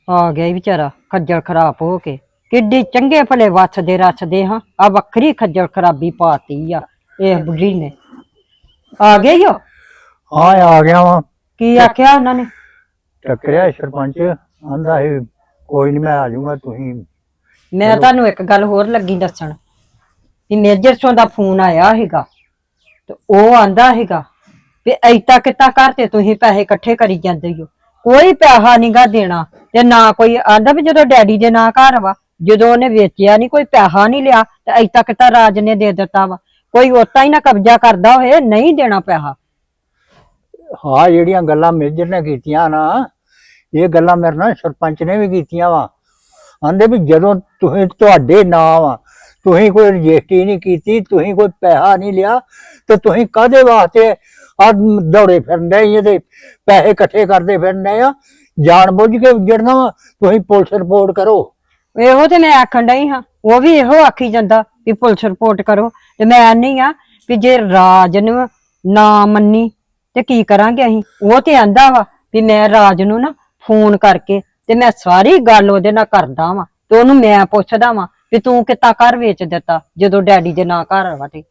ਆ ਗਿਆ ਈ ਵਿਚਾਰਾ ਖੱਜਲ ਖਰਾਬ ਹੋ ਕੇ। ਕਿੱਡੀ ਚੰਗੇ ਭਲੇ ਵੱਸਦੇ ਰਸਦੇ ਹਾਂ। ਆ ਵੱਖਰੀ ਖੱਜਲ ਖਰਾਬੀ ਪਾਤੀ ਆ ਇਹ ਬੁੱਢੀ ਨੇ। ਆ ਗਏ ਈ ਓ ਹਾਂ ਆ ਗਿਆ ਵਾਂ। ਕੀ ਆਖਿਆ ਉਹਨਾਂ ਨੇ? ਟੱਕਰਿਆ ਸਰਪੰਚ। ਆਂਦਾ ਸੀ ਕੋਈ ਨਹੀਂ ਮੈਂ ਆ ਜਾਊਂਗਾ ਤੁਸੀਂ ਮੈਂ ਤੁਹਾਨੂੰ ਇੱਕ ਗੱਲ ਹੋਰ ਲੱਗੀ ਦੱਸਣ। ਕਿ ਮੇਜਰ ਚੋਂ ਦਾ ਫੋਨ ਆਇਆ ਹੈਗਾ ਤੇ ਉਹ ਆਂਦਾ ਹੈਗਾ ਵੀ ਐਤਾ ਕਿਤਾ ਘਰ ਤੇ ਤੁਸੀਂ ਪੈਸੇ ਇਕੱਠੇ ਕਰੀ ਜਾਂਦੇ ਹੋ। ਕੋਈ ਪੈਸਾ ਨਹੀਂਗਾ ਦੇਣਾ ਤੇ ਨਾ ਕੋਈ ਆਂਦਾ ਵੀ ਜਦੋਂ ਡੈਡੀ ਦੇ ਨਾਂ ਘਰ ਵਾ ਜਦੋਂ ਉਹਨੇ ਵੇਚਿਆ ਨਹੀਂ ਕੋਈ ਪੈਸਾ ਨਹੀਂ ਲਿਆ ਤੇ ਐਤਾ ਕਿਤਾ ਰਾਜ ਨੇ ਦੇ ਦਿੱਤਾ ਵਾ। ਕੋਈ ਉਤਾਂ ਹੀ ਨਾ ਕਬਜ਼ਾ ਕਰਦਾ ਹੋਏ ਨਹੀਂ ਦੇਣਾ ਪੈਸਾ। ਹਾਂ ਜਿਹੜੀਆਂ ਗੱਲਾਂ ਮੇਜਰ ਨੇ ਕੀਤੀਆਂ ਨਾ ਇਹ ਗੱਲਾਂ ਮੇਰੇ ਨਾਲ ਸਰਪੰਚ ਨੇ ਵੀ ਕੀਤੀਆਂ ਵਾ। ਆਂਦੇ ਵੀ ਜਦੋਂ ਤੁਸੀਂ ਤੁਹਾਡੇ ਨਾਮ ਆ, ਤੁਸੀਂ ਕੋਈ ਰਜਿਸਟਰੀ ਨਹੀਂ ਕੀਤੀ, ਤੁਸੀਂ ਕੋਈ ਪੈਸਾ ਨਹੀਂ ਲਿਆ, ਤੇ ਤੁਸੀਂ ਕਾਦੇ ਵਾਸਤੇ ਆ ਦੌੜੇ ਫਿਰਦੇ ਇਹਦੇ, ਪੈਸੇ ਇਕੱਠੇ ਕਰਦੇ ਫਿਰਦੇ ਆ? ਜਾਣ ਬੁੱਝ ਕੇ ਉੱਜੜਨਾ ਵਾ, ਤੁਸੀਂ ਪੁਲਿਸ ਰਿਪੋਰਟ ਕਰੋ। ਇਹੋ ਤੇ ਮੈਂ ਆਖਣ ਡਈ ਹਾਂ, ਉਹ ਵੀ ਇਹੋ ਆਖੀ ਜਾਂਦਾ ਵੀ ਪੁਲਿਸ ਰਿਪੋਰਟ ਕਰੋ, ਤੇ ਮੈਂ ਨਹੀਂ ਆ ਵੀ ਜੇ ਰਾਜ ਨੂੰ ਨਾ ਮੰਨੀ, ਤੇ ਕੀ ਕਰਾਂਗੇ ਅਸੀਂ? ਉਹ ਤੇ ਆਂਦਾ ਵਾ ਵੀ ਮੈਂ ਰਾਜ ਨੂੰ ਨਾ ਫੋਨ ਕਰਕੇ ਤੇ ਮੈਂ ਸਾਰੀ ਗੱਲ ਉਹਦੇ ਨਾਲ ਕਰਦਾ ਵਾਂ ਤੇ ਉਹਨੂੰ ਮੈਂ ਪੁੱਛਦਾ ਵਾਂ ਵੀ ਤੂੰ ਕਿੱਤਾ ਘਰ ਵੇਚ ਦਿੱਤਾ ਜਦੋਂ ਡੈਡੀ ਦੇ ਨਾਂ ਘਰ ਵਾ ਤੇ।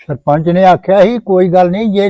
ਸਰਪੰਚ ਨੇ ਆਖਿਆ ਸੀ ਕੋਈ ਗੱਲ ਨਹੀਂ ਜੇ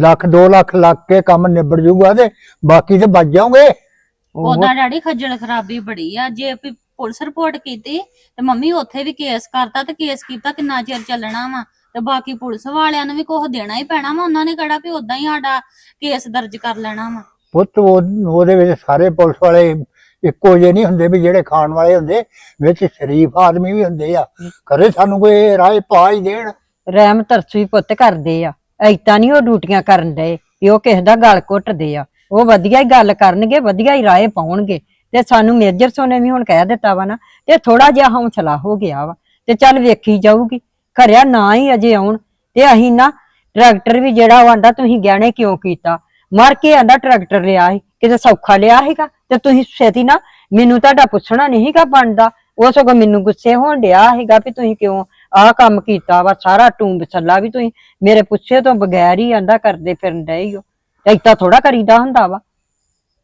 ਲੱਖ 2 ਲੱਖ ਲੱਗ ਕੇ ਕੰਮ ਨਿਬੜ ਜੂਗਾ ਤੇ ਬਾਕੀ ਤੇ ਬਚ ਜਾਓਗੇ ਉਹ ਉਹਦਾ ਡੈਡੀ ਖੱਜਲ ਖਰਾਬੀ ਬੜੀ ਆ। ਜੇ ਵੀ ਪੁਲਿਸ ਰਿਪੋਰਟ ਕੀਤੀ ਤੇ ਮੰਮੀ ਉੱਥੇ ਵੀ ਕੇਸ ਕਰਤਾ ਤੇ ਕੇਸ ਕੀਤਾ ਕਿੰਨਾ ਚਿਰ ਚੱਲਣਾ ਵਾ ਤੇ ਬਾਕੀ ਪੁਲਿਸ ਵਾਲਿਆਂ ਨੂੰ ਵੀ ਕੁਝ ਦੇਣਾ ਹੀ ਪੈਣਾ ਵਾ। ਉਹਨਾਂ ਨੇ ਕਿਹੜਾ ਵੀ ਉਦਾਂ ਹੀ ਸਾਡਾ ਕੇਸ ਦਰਜ ਕਰ ਲੈਣਾ ਵਾ। ਪੁੱਤ, ਉਹ- ਉਹਦੇ ਵਿੱਚ ਸਾਰੇ ਪੁਲਿਸ ਵਾਲੇ ਇੱਕੋ ਜਿਹੇ ਨਹੀਂ ਹੁੰਦੇ ਵੀ ਜਿਹੜੇ ਖਾਣ ਵਾਲੇ ਹੁੰਦੇ, ਵਿੱਚ ਸ਼ਰੀਫ ਆਦਮੀ ਵੀ ਹੁੰਦੇ ਆ। ਕਰੇ ਸਾਨੂੰ ਕੋਈ ਰਾਏ ਪਾ ਹੀ ਦੇਣ। ਰਹਿਮ ਤਰਸੀ ਪੁੱਤ ਕਰਦੇ ਆ। ਐਤਾਂ ਨਹੀਂ ਉਹ ਡਿਊਟੀਆਂ ਕਰਨ ਦੇ ਵੀ ਉਹ ਕਿਸੇ ਦਾ ਗਲ ਘੁੱਟਦੇ ਆ। ਉਹ ਵਧੀਆ ਹੀ ਗੱਲ ਕਰਨਗੇ, ਵਧੀਆ ਹੀ ਰਾਏ ਪਾਉਣਗੇ। ਤੇ ਸਾਨੂੰ ਮੇਜਰ ਸੋਨੇ ਵੀ ਹੁਣ ਕਹਿ ਦਿੱਤਾ ਵਾ ਨਾ, ਤੇ ਥੋੜਾ ਜਿਹਾ ਹੌਸਲਾ ਹੋ ਗਿਆ ਵਾ, ਤੇ ਚੱਲ ਵੇਖੀ ਜਾਊਗੀ। ਖਰਿਆ ਨਾ ਹੀ ਅਜੇ ਆਉਣ, ਤੇ ਅਸੀਂ ਨਾ ਟਰੈਕਟਰ ਵੀ ਜਿਹੜਾ ਉਹ ਆਂਦਾ, ਤੁਸੀਂ ਗਹਿਣੇ ਕਿਉਂ ਕੀਤਾ? ਮਰ ਕੇ ਆਂਦਾ ਟਰੈਕਟਰ ਲਿਆ ਸੀ ਕਿਤੇ ਸੌਖਾ ਲਿਆ ਸੀਗਾ ਤੇ ਤੁਸੀਂ ਛੇਤੀ ਨਾ ਮੈਨੂੰ ਤੁਹਾਡਾ ਪੁੱਛਣਾ ਨਹੀਂ ਸੀਗਾ ਬਣਦਾ। ਉਹ ਸਗੋਂ ਮੈਨੂੰ ਗੁੱਸੇ ਹੋਣ ਡਿਆ ਸੀਗਾ ਵੀ ਤੁਸੀਂ ਕਿਉਂ ਆਹ ਕੰਮ ਕੀਤਾ ਵਾ ਸਾਰਾ ਟੂੰਬ ਛੱਲਾ ਵੀ ਤੁਸੀਂ ਮੇਰੇ ਪੁੱਛੇ ਤੋਂ ਬਗੈਰ ਹੀ ਆਂਦਾ ਕਰਦੇ ਫਿਰਨ ਡਏ ਹੋ ਏਦਾਂ ਥੋੜਾ ਕਰੀਦਾ ਹੁੰਦਾ ਵਾ।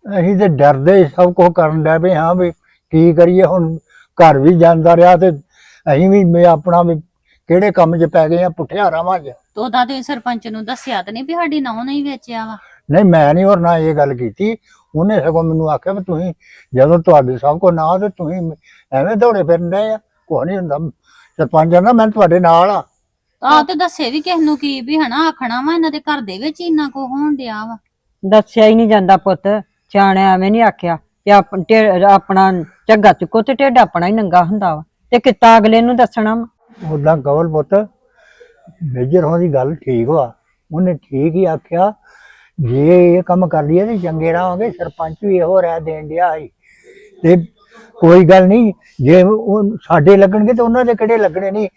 ਅਸੀਂ ਤੇ ਡਰਦੇ ਹੀ ਸਭ ਕੁਝ ਕਰਨ ਡੈ ਪਏ ਹਾਂ ਵੀ ਕੀ ਕਰੀਏ ਹੁਣ ਘਰ ਵੀ ਜਾਂਦਾ ਰਿਹਾ ਤੇ ਅਸੀਂ ਵੀ ਮੈਂ ਆਪਣਾ ਵੀ ਕਿਹੜੇ ਕੰਮ 'ਚ ਪੈ ਗਏ ਆ ਪੁੱਠਿਆ ਰਾਵਾਂ 'ਚ ਤੇ ਉਹਦਾ ਤੇ ਸਰਪੰਚ ਨੂੰ ਦੱਸਿਆ ਤੇ ਨਹੀਂ ਵੀ ਸਾਡੀ ਨੌ ਨਹੀਂ ਵੇਚਿਆ ਵਾ। ਨਹੀਂ ਮੈਂ ਨਹੀਂ ਹੋਰ ਨਾ ਇਹ ਗੱਲ ਕੀਤੀ। ਉਹਨੇ ਸਗੋਂ ਮੈਨੂੰ ਆਖਿਆ ਵੀ ਤੁਸੀਂ ਜਦੋਂ ਤੁਹਾਡੇ ਸਭ ਕੋ ਨਾ ਤੇ ਤੁਸੀਂ ਐਵੇਂ ਦੌੜੇ ਡਏ ਆ। ਕੁਛ ਨਹੀਂ ਹੁੰਦਾ। ਸਰਪੰਚ ਕਹਿੰਦਾ ਮੈਂ ਤੁਹਾਡੇ ਨਾਲ ਆ। ਆਹ ਤੇ ਦੱਸੇ ਵੀ ਕਿਸ ਨੂੰ ਕੀ ਵੀ ਹਨਾ ਆਖਣਾ ਵਾ ਇਹਨਾਂ ਦੇ ਘਰ ਦੇ ਵਿੱਚ ਇੰਨਾ ਕੋ ਹੋਣ ਡਿਆ ਵਾ। ਦੱਸਿਆ ਹੀ ਨਹੀਂ ਜਾਂਦਾ ਪੁੱਤ। ਸਿਆਣਿਆਂ ਐਵੇਂ ਨਹੀਂ ਆਖਿਆ ਕਿ ਆਪਣਾ ਝੱਗਾ ਚੁੱਕੋ ਤੇ ਢਿੱਡ ਆਪਣਾ ਹੀ ਨੰਗਾ ਹੁੰਦਾ ਵਾ। ਤੇ ਕਿੱਤਾ ਅਗਲੇ ਨੂੰ ਦੱਸਣਾ ਵਾ। ਉਦਾਂ ਕਵਲ ਪੁੱਤ ਮੇਜਰ ਹੋਣ ਦੀ ਗੱਲ ਠੀਕ ਵਾ। ਉਹਨੇ ਠੀਕ ਹੀ ਆਖਿਆ ਜੇ ਇਹ ਕੰਮ ਕਰ ਲਈਏ ਤੇ ਚੰਗੇ ਰਹਾਂਗੇ ਸਰਪੰਚ ਵੀ ਇਹੋ ਰਹਿ ਦੇਣ ਡਿਆ ਸੀ। ਤੇ ਕੋਈ ਗੱਲ ਨਹੀਂ ਜੇ ਉਹ ਸਾਡੇ ਲੱਗਣਗੇ ਤੇ ਉਹਨਾਂ ਦੇ ਕਿਹੜੇ ਲੱਗਣੇ ਨਹੀਂ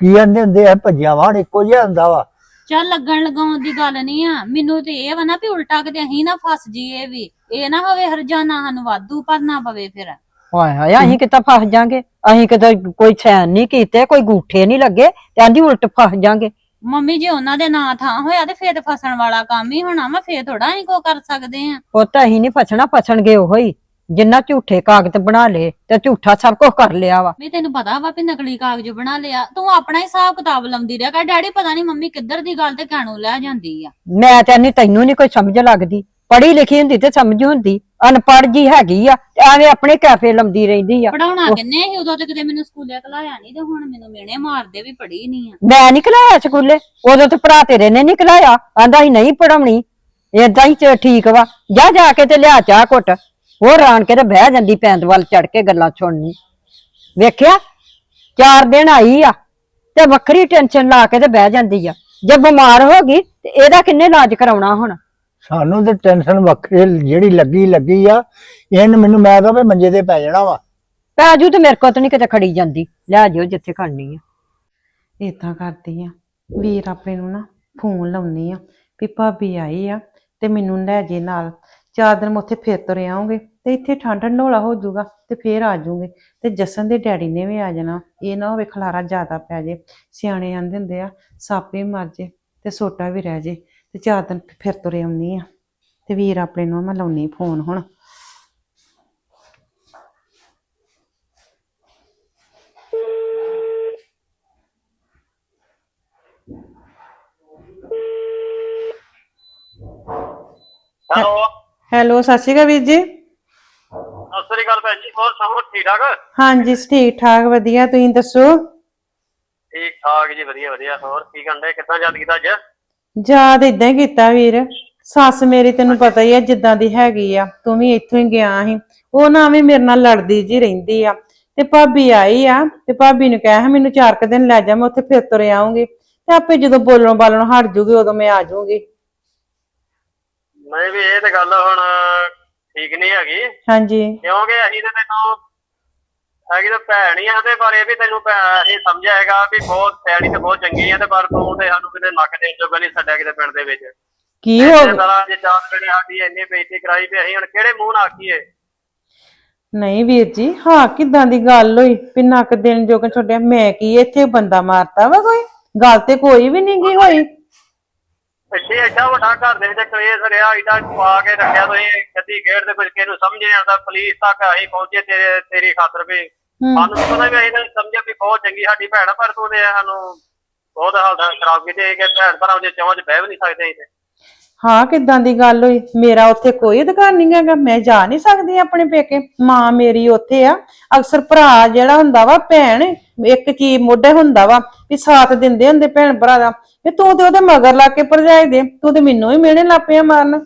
ਕੀ ਕਹਿੰਦੇ ਹੁੰਦੇ ਆ ਭੱਜਿਆ ਵਾਣ ਇੱਕੋ ਜਿਹਾ ਹੁੰਦਾ ਵਾ। ਚੱਲ ਲੱਗਣ ਲਗਾਉਣ ਦੀ ਗੱਲ ਨਹੀਂ ਆ। ਮੈਨੂੰ ਤੇ ਇਹ ਵਾ ਨਾ ਵੀ ਉਲਟਾ ਕਿਤੇ ਅਸੀਂ ਨਾ ਫਸ ਜੀਏ ਵੀ। ਇਹ ਨਾ ਹੋਵੇ ਹਰਜਾਨਾ ਸਾਨੂੰ ਵਾਧੂ ਭਰਨਾ ਪਵੇ ਫਿਰ। ਹਾਏ ਹਾਏ ਅਸੀਂ ਕਿੱਦਾਂ ਫਸ ਜਾਾਂਗੇ? ਅਸੀਂ ਕਿਤੇ ਕੋਈ ਸੈਨ ਨਹੀਂ ਕੀਤੇ ਕੋਈ ਗੂਠੇ ਨਹੀਂ ਲੱਗੇ ਤੇ ਆਂਦੀ ਉਲਟ ਫਸ ਜਾਾਂਗੇ। ਮੰਮੀ ਜੇ ਉਹਨਾਂ ਦੇ ਨਾਂ ਥਾਂ ਹੋਇਆ ਤੇ ਫੇਰ ਫਸਣ ਵਾਲਾ ਕੰਮ ਹੀ ਹੋਣਾ ਵਾ ਫੇਰ ਥੋੜਾ ਅਸੀਂ ਕੋ ਕਰ ਸਕਦੇ ਆ ਪੁੱਤ ਅਸੀਂ ਨਹੀਂ ਫਸਣਾ ਫਸਣਗੇ ਉਹੋ। ਹੀ ਜਿੰਨਾ ਝੂਠੇ ਕਾਗਜ਼ ਬਣਾ ਲਏ ਤੇ ਝੂਠਾ ਸਭ ਕੁਝ ਕਰ ਲਿਆ ਵਾ। ਵੀ ਤੈਨੂੰ ਪਤਾ ਵਾ ਵੀ ਨਕਲੀ ਕਾਗਜ਼ ਬਣਾ ਲਿਆ। ਤੂੰ ਆਪਣਾ ਹੀ ਹਿਸਾਬ ਕਿਤਾਬ ਲਾਉਂਦੀ ਰਿਹਾ ਕਰ। ਡੈਡੀ ਪਤਾ ਨਹੀਂ ਮੰਮੀ ਕਿੱਧਰ ਦੀ ਗੱਲ ਤੇ ਕਾਣੂ ਲੈ ਜਾਂਦੀ ਆ। ਮੈਂ ਤੇ ਨਹੀਂ ਤੈਨੂੰ ਨਹੀਂ ਕੋਈ ਸਮਝ ਲੱਗਦੀ। ਪੜ੍ਹੀ ਲਿਖੀ ਹੁੰਦੀ ਤੇ ਸਮਝ ਹੁੰਦੀ। ਅਨਪੜ੍ਹ ਜੀ ਹੈਗੀ ਆ ਤੇ ਐਵੇਂ ਆਪਣੇ ਕੈਫੇ ਲੰਦੀ ਰਹਿੰਦੀ ਆ। ਪੜਾਉਣਾ ਕਿੰਨੇ ਸੀ ਉਦੋਂ ਤੇ ਕਿਤੇ ਮੈਨੂੰ ਸਕੂਲੇ ਕਲਾਇਆ ਨਹੀਂ ਤੇ ਹੁਣ ਮੈਨੂੰ ਮਿਹਣੇ ਮਾਰਦੇ ਵੀ ਪੜੀ ਨਹੀਂ ਆ। ਮੈਂ ਨਿਕਲਾਇਆ ਸਕੂਲੇ ਉਦੋਂ ਤੇ ਭਰਾ ਤੇਰੇ ਨੇ ਨਿਕਲਾਇਆ ਆਂਦਾ ਸੀ ਨਹੀਂ ਪੜਾਉਣੀ ਏਦਾਂ ਹੀ ਚ- ਠੀਕ ਵਾ ਜਾ ਜਾ ਕੇ ਤੇ ਲਿਆ ਚਾਹ ਘੁੱਟ ਹੋਰ ਆਣ ਕੇ ਤੇ ਬਹਿ ਜਾਂਦੀ ਪੈਂਦ ਵੱਲ ਚੜ ਕੇ ਗੱਲਾਂ ਸੁਣਨੀ। ਵੇਖਿਆ ਚਾਰ ਦਿਨ ਆਈ ਆ ਤੇ ਵੱਖਰੀ ਟੈਨਸ਼ਨ ਲਾ ਕੇ ਤੇ ਬਹਿ ਜਾਂਦੀ ਆ ਜੇ ਬਿਮਾਰ ਹੋ ਗਈ ਤੇ ਇਹਦਾ ਕਿੰਨੇ ਇਲਾਜ ਕਰਾਉਣਾ ਹੁਣ? ਸਾਨੂੰ ਤੇ ਟੈਨਸ਼ਨ ਵੱਖਰੀ ਜਿਹੜੀ ਲੱਗੀ ਲੱਗੀ ਆ। ਇਹਨ ਮੈਨੂੰ ਮੈਂ ਤਾਂ ਵੀ ਮੰਜੇ ਤੇ ਪੈ ਜਾਣਾ ਵਾ। ਪੈਜੂ ਤੇ ਮੇਰੇ ਕੋਲ ਤਾਂ ਨਹੀਂ ਕਿਤੇ ਖੜੀ ਜਾਂਦੀ। ਲੈ ਜਿਓ ਜਿੱਥੇ ਖੜਨੀ ਆ। ਇਦਾਂ ਕਰਦੀ ਆ। ਵੀਰ ਆਪਣੇ ਨੂੰ ਨਾ ਫੋਨ ਲਾਉਣੀ ਆ ਵੀ ਭਾਬੀ ਆਈ ਆ ਤੇ ਮੈਨੂੰ ਲੈ ਜੇ ਨਾਲ। ਚਾਰ ਦਿਨ ਮੈਂ ਉੱਥੇ ਫਿਰ ਤੁਰ ਆਉਂਗੇ ਤੇ ਇੱਥੇ ਠੰਡ ਢੋਲਾ ਹੋ ਜਾਊਗਾ ਤੇ ਫੇਰ ਆ ਜਾਊਂਗੇ। ਤੇ ਜਸਨ ਦੇ ਡੈਡੀ ਨੇ ਵੀ ਆ ਜਾਣਾ। ਇਹ ਨਾ ਹੋਵੇ ਖਲਾਰਾ ਜ਼ਿਆਦਾ ਪੈ ਜੇ। ਸਿਆਣੇ ਆਂਦੇ ਹੁੰਦੇ ਆ ਸੱਪ ਮਰ ਜੇ ਤੇ ਸੋਟਾ ਵੀ ਰਹਿ ਜੇ। ਤੇ ਚਾਰ ਦਿਨ ਫਿਰ ਤੁਰ ਆਉਣੀ ਆ। ਤੇ ਵੀਰ ਆਪਣੇ ਨੂੰ ਮੈਂ ਲਾਉਣੀ ਫੋਨ ਹੁਣ। ਹੈਲੋ। ਹੈਲੋ ਸਤਿ ਸ਼੍ਰੀ ਅਕਾਲ ਵੀਰ ਜੀ। ਸਤਿ ਸ੍ਰੀ ਅਕਾਲ ਭੈਣ ਜੀ ਹੋਰ ਸਭ ਠੀਕ ਠਾਕ ਹਾਂਜੀ ਠੀਕ ਠਾਕ ਵਧੀਆ। ਤੁਸੀਂ ਦੱਸੋ? ਠੀਕ ਠਾਕ ਜੀ ਵਧੀਆ ਵਧੀਆ ਹੋਰ ਕੀ ਕਰਦੇ ਕਿੱਦਾਂ ਯਾਦ ਕੀਤਾ ਅੱਜ? ਯਾਦ ਇਦਾਂ ਹੀ ਕੀਤਾ ਵੀਰ। ਸੱਸ ਮੇਰੀ ਤੈਨੂੰ ਪਤਾ ਹੀ ਆ ਜਿੱਦਾਂ ਦੀ ਹੈਗੀ ਆ। ਤੂੰ ਵੀ ਇੱਥੋਂ ਹੀ ਗਿਆ ਸੀ। ਉਹ ਨਾ ਵੀ ਮੇਰੇ ਨਾਲ ਲੜਦੀ ਜੀ ਰਹਿੰਦੀ ਆ। ਤੇ ਭਾਬੀ ਆਈ ਆ ਤੇ ਭਾਬੀ ਨੂੰ ਕਿਹਾ ਮੈਨੂੰ ਚਾਰ ਕੁ ਦਿਨ ਲੈ ਜਾ ਮੈਂ ਉੱਥੇ ਫਿਰ ਤੁਰ ਆਉਂਗੀ ਤੇ ਆਪੇ ਜਦੋਂ ਬੋਲਣੋਂ ਬਾਲਣੋਂ ਹਟ ਜੂਗੀ ਉਦੋਂ ਮੈਂ ਆ ਜਾਊਂਗੀ ਨਹੀਂ ਵੀ ਇਹ ਤੇ ਗੱਲ ਹੁਣ ਠੀਕ ਨਹੀਂ ਹੈਗੀ। ਹਾਂਜੀ। ਕਿਉਂਕਿ ਅਸੀਂ ਤੇ ਤੈਨੂੰ ਹੈਗੀ ਤਾਂ ਭੈਣ ਹੀ ਆ ਤੇ ਪਰ ਇਹ ਵੀ ਤੈਨੂੰ ਅਸੀਂ ਸਮਝਿਆ ਹੈਗਾ ਵੀ ਬਹੁਤ ਸਿਆਣੀ ਤੇ ਬਹੁਤ ਚੰਗੀ ਆ ਤੇ ਪਰ ਤੂੰ ਤੇ ਸਾਨੂੰ ਕਿਤੇ ਨੱਕ ਦੇ ਚੋਂ ਨਹੀਂ ਛੱਡਿਆ ਕਿਤੇ ਪਿੰਡ ਦੇ ਵਿੱਚ। ਕੀ ਹੋ ਇਹ ਸਾਰਾ ਜੇ ਚਾਰ ਪਿੰਡ ਸਾਡੀ ਇੰਨੀ ਬੇਇੱਜ਼ਤੀ ਕਰਾਈ ਵੀ ਅਸੀਂ ਹੁਣ ਕਿਹੜੇ ਮੂੰਹ ਨਾਲ ਆਖੀਏ? ਨਹੀਂ ਵੀਰ ਜੀ ਹਾਂ ਕਿਦਾਂ ਦੀ ਗੱਲ ਹੋਈ? ਵੀ ਨੱਕ ਦੇਣ ਜੋਗਾ ਛੱਡਿਆ। ਮੈਂ ਕੀ ਇੱਥੇ ਬੰਦਾ ਮਾਰਤਾ ਵਾ ਕੋਈ? ਗੱਲ ਤੇ ਕੋਈ ਵੀ ਨਹੀਂ ਗਈ ਹੋਈ। ਇੱਥੇ ਐਡਾ ਵੱਡਾ ਘਰ ਦੇ ਵਿੱਚ ਕਲੇਸ਼ ਰਿਹਾ ਐਡਾ ਪਾ ਕੇ ਰੱਖਿਆ ਤੁਸੀਂ। ਕਦੀ ਗੇੜ ਤੇ ਕੁਝ ਕਿਸੇ ਨੂੰ ਸਮਝ ਨਹੀਂ ਆਉਂਦਾ ਪੁਲਿਸ ਤੱਕ ਅਸੀਂ ਪਹੁੰਚੇ ਤੇਰੇ ਤੇਰੀ ਖਾਤਰ ਵੀ। ਸਾਨੂੰ ਤਾਂ ਪਤਾ ਵੀ ਅਸੀਂ ਤਾਂ ਸਮਝਿਆ ਵੀ ਬਹੁਤ ਚੰਗੀ ਸਾਡੀ ਭੈਣ ਆ, ਪਰ ਤੂੰ ਨੇ ਸਾਨੂੰ ਬਹੁਤ ਹਾਲਤ ਖਰਾਬ ਕੀਤੀ ਕਿ ਭੈਣ ਭਰਾਵਾਂ ਦੇ ਚੌਂਚ ਬਹਿ ਵੀ ਨਹੀਂ ਸਕਦੇ ਤੇ। ਹਾਂ ਕਿੱਦਾਂ ਦੀ ਗੱਲ ਹੋਈ? ਮੇਰਾ ਉੱਥੇ ਕੋਈ ਅਧਿਕਾਰ ਨਹੀਂ ਹੈਗਾ ਮੈਂ ਜਾ ਨਹੀਂ ਸਕਦੀ ਆਪਣੇ ਪੇਕੇ। ਮਾਂ ਮੇਰੀ ਉੱਥੇ ਆ। ਅਕਸਰ ਭਰਾ ਜਿਹੜਾ ਹੁੰਦਾ ਵਾ ਭੈਣ ਇੱਕ ਚੀਜ਼ ਮੋਢੇ ਹੁੰਦਾ ਵਾ ਵੀ ਸਾਥ ਦਿੰਦੇ ਹੁੰਦੇ ਭੈਣ ਭਰਾ ਦਾ। ਵੀ ਤੂੰ ਤੇ ਉਹਦੇ ਮਗਰ ਲਾ ਕੇ ਭਰਜਾਈ ਦੇ ਤੂੰ ਤੇ ਮੈਨੂੰ ਹੀ ਮਿਹਣੇ ਲੱਪਿਆ ਮਾਰਨ।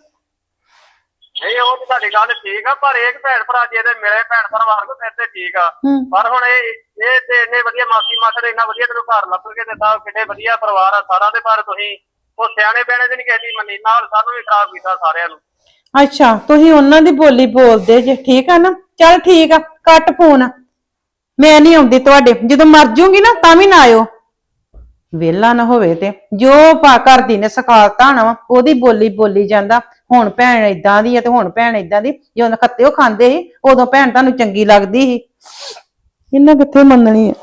ਉਹ ਤਾਂ ਤੁਹਾਡੀ ਗੱਲ ਠੀਕ ਆ ਪਰ ਇੱਕ ਭੈਣ ਭਰਾ ਜੇ ਇਹਦੇ ਮਿਲੇ ਭੈਣ ਪਰਿਵਾਰ ਕੋ ਫਿਰ ਤੇ ਠੀਕ ਆ। ਹੂੰ। ਪਰ ਹੁਣ ਇਹ ਇਹ ਤੇ ਇੰਨੇ ਵਧੀਆ ਮਾਸੀ ਮਾਸੜ ਇੰਨਾ ਵਧੀਆ ਤੈਨੂੰ ਘਰ ਲੱਭ ਕੇ ਦਿੱਤਾ ਕਿੰਨੇ ਵਧੀਆ ਪਰਿਵਾਰ ਆ ਸਾਰਾ ਦੇ ਪਰ ਤੁਸੀਂ ਉਹ ਸਿਆਣੇ ਬਹਿਣੇ ਦੀ ਨਹੀਂ ਕਿਸੇ ਦੀ ਮੰਨੀ ਨਾਲ ਸਾਨੂੰ ਵੀ ਖਰਾਬ ਕੀਤਾ ਸਾਰਿਆਂ ਨੂੰ। ਅੱਛਾ ਤੁਸੀਂ ਉਹਨਾਂ ਦੀ ਬੋਲੀ ਬੋਲਦੇ ਜੇ ਠੀਕ ਆ ਨਾ? ਚੱਲ ਠੀਕ ਆ ਕੱਟ ਫੋਨ। ਮੈਂ ਨਹੀਂ ਆਉਂਦੀ ਤੁਹਾਡੇ ਜਦੋਂ ਮਰ ਜੂਗੀ ਨਾ ਤਾਂ ਵੀ ਨਾ ਆਇਓ। ਵਿਹਲਾ ਨਾ ਹੋਵੇ ਤੇ ਜੋ ਪਾ ਘਰਦੀ ਨੇ ਸਕਾਲਤਾ ਨਾ ਵਾ ਉਹਦੀ ਬੋਲੀ ਬੋਲੀ ਜਾਂਦਾ। ਹੁਣ ਭੈਣ ਇਦਾਂ ਦੀ ਆ ਤੇ ਹੁਣ ਭੈਣ ਇਦਾਂ ਦੀ, ਜਦੋਂ ਖੱਤੇ ਉਹ ਖਾਂਦੇ ਸੀ, ਉਦੋਂ ਭੈਣ ਤੁਹਾਨੂੰ ਚੰਗੀ ਲੱਗਦੀ ਸੀ। ਇਹਨਾਂ ਕਿੱਥੇ ਮੰਨਣੀ ਆ?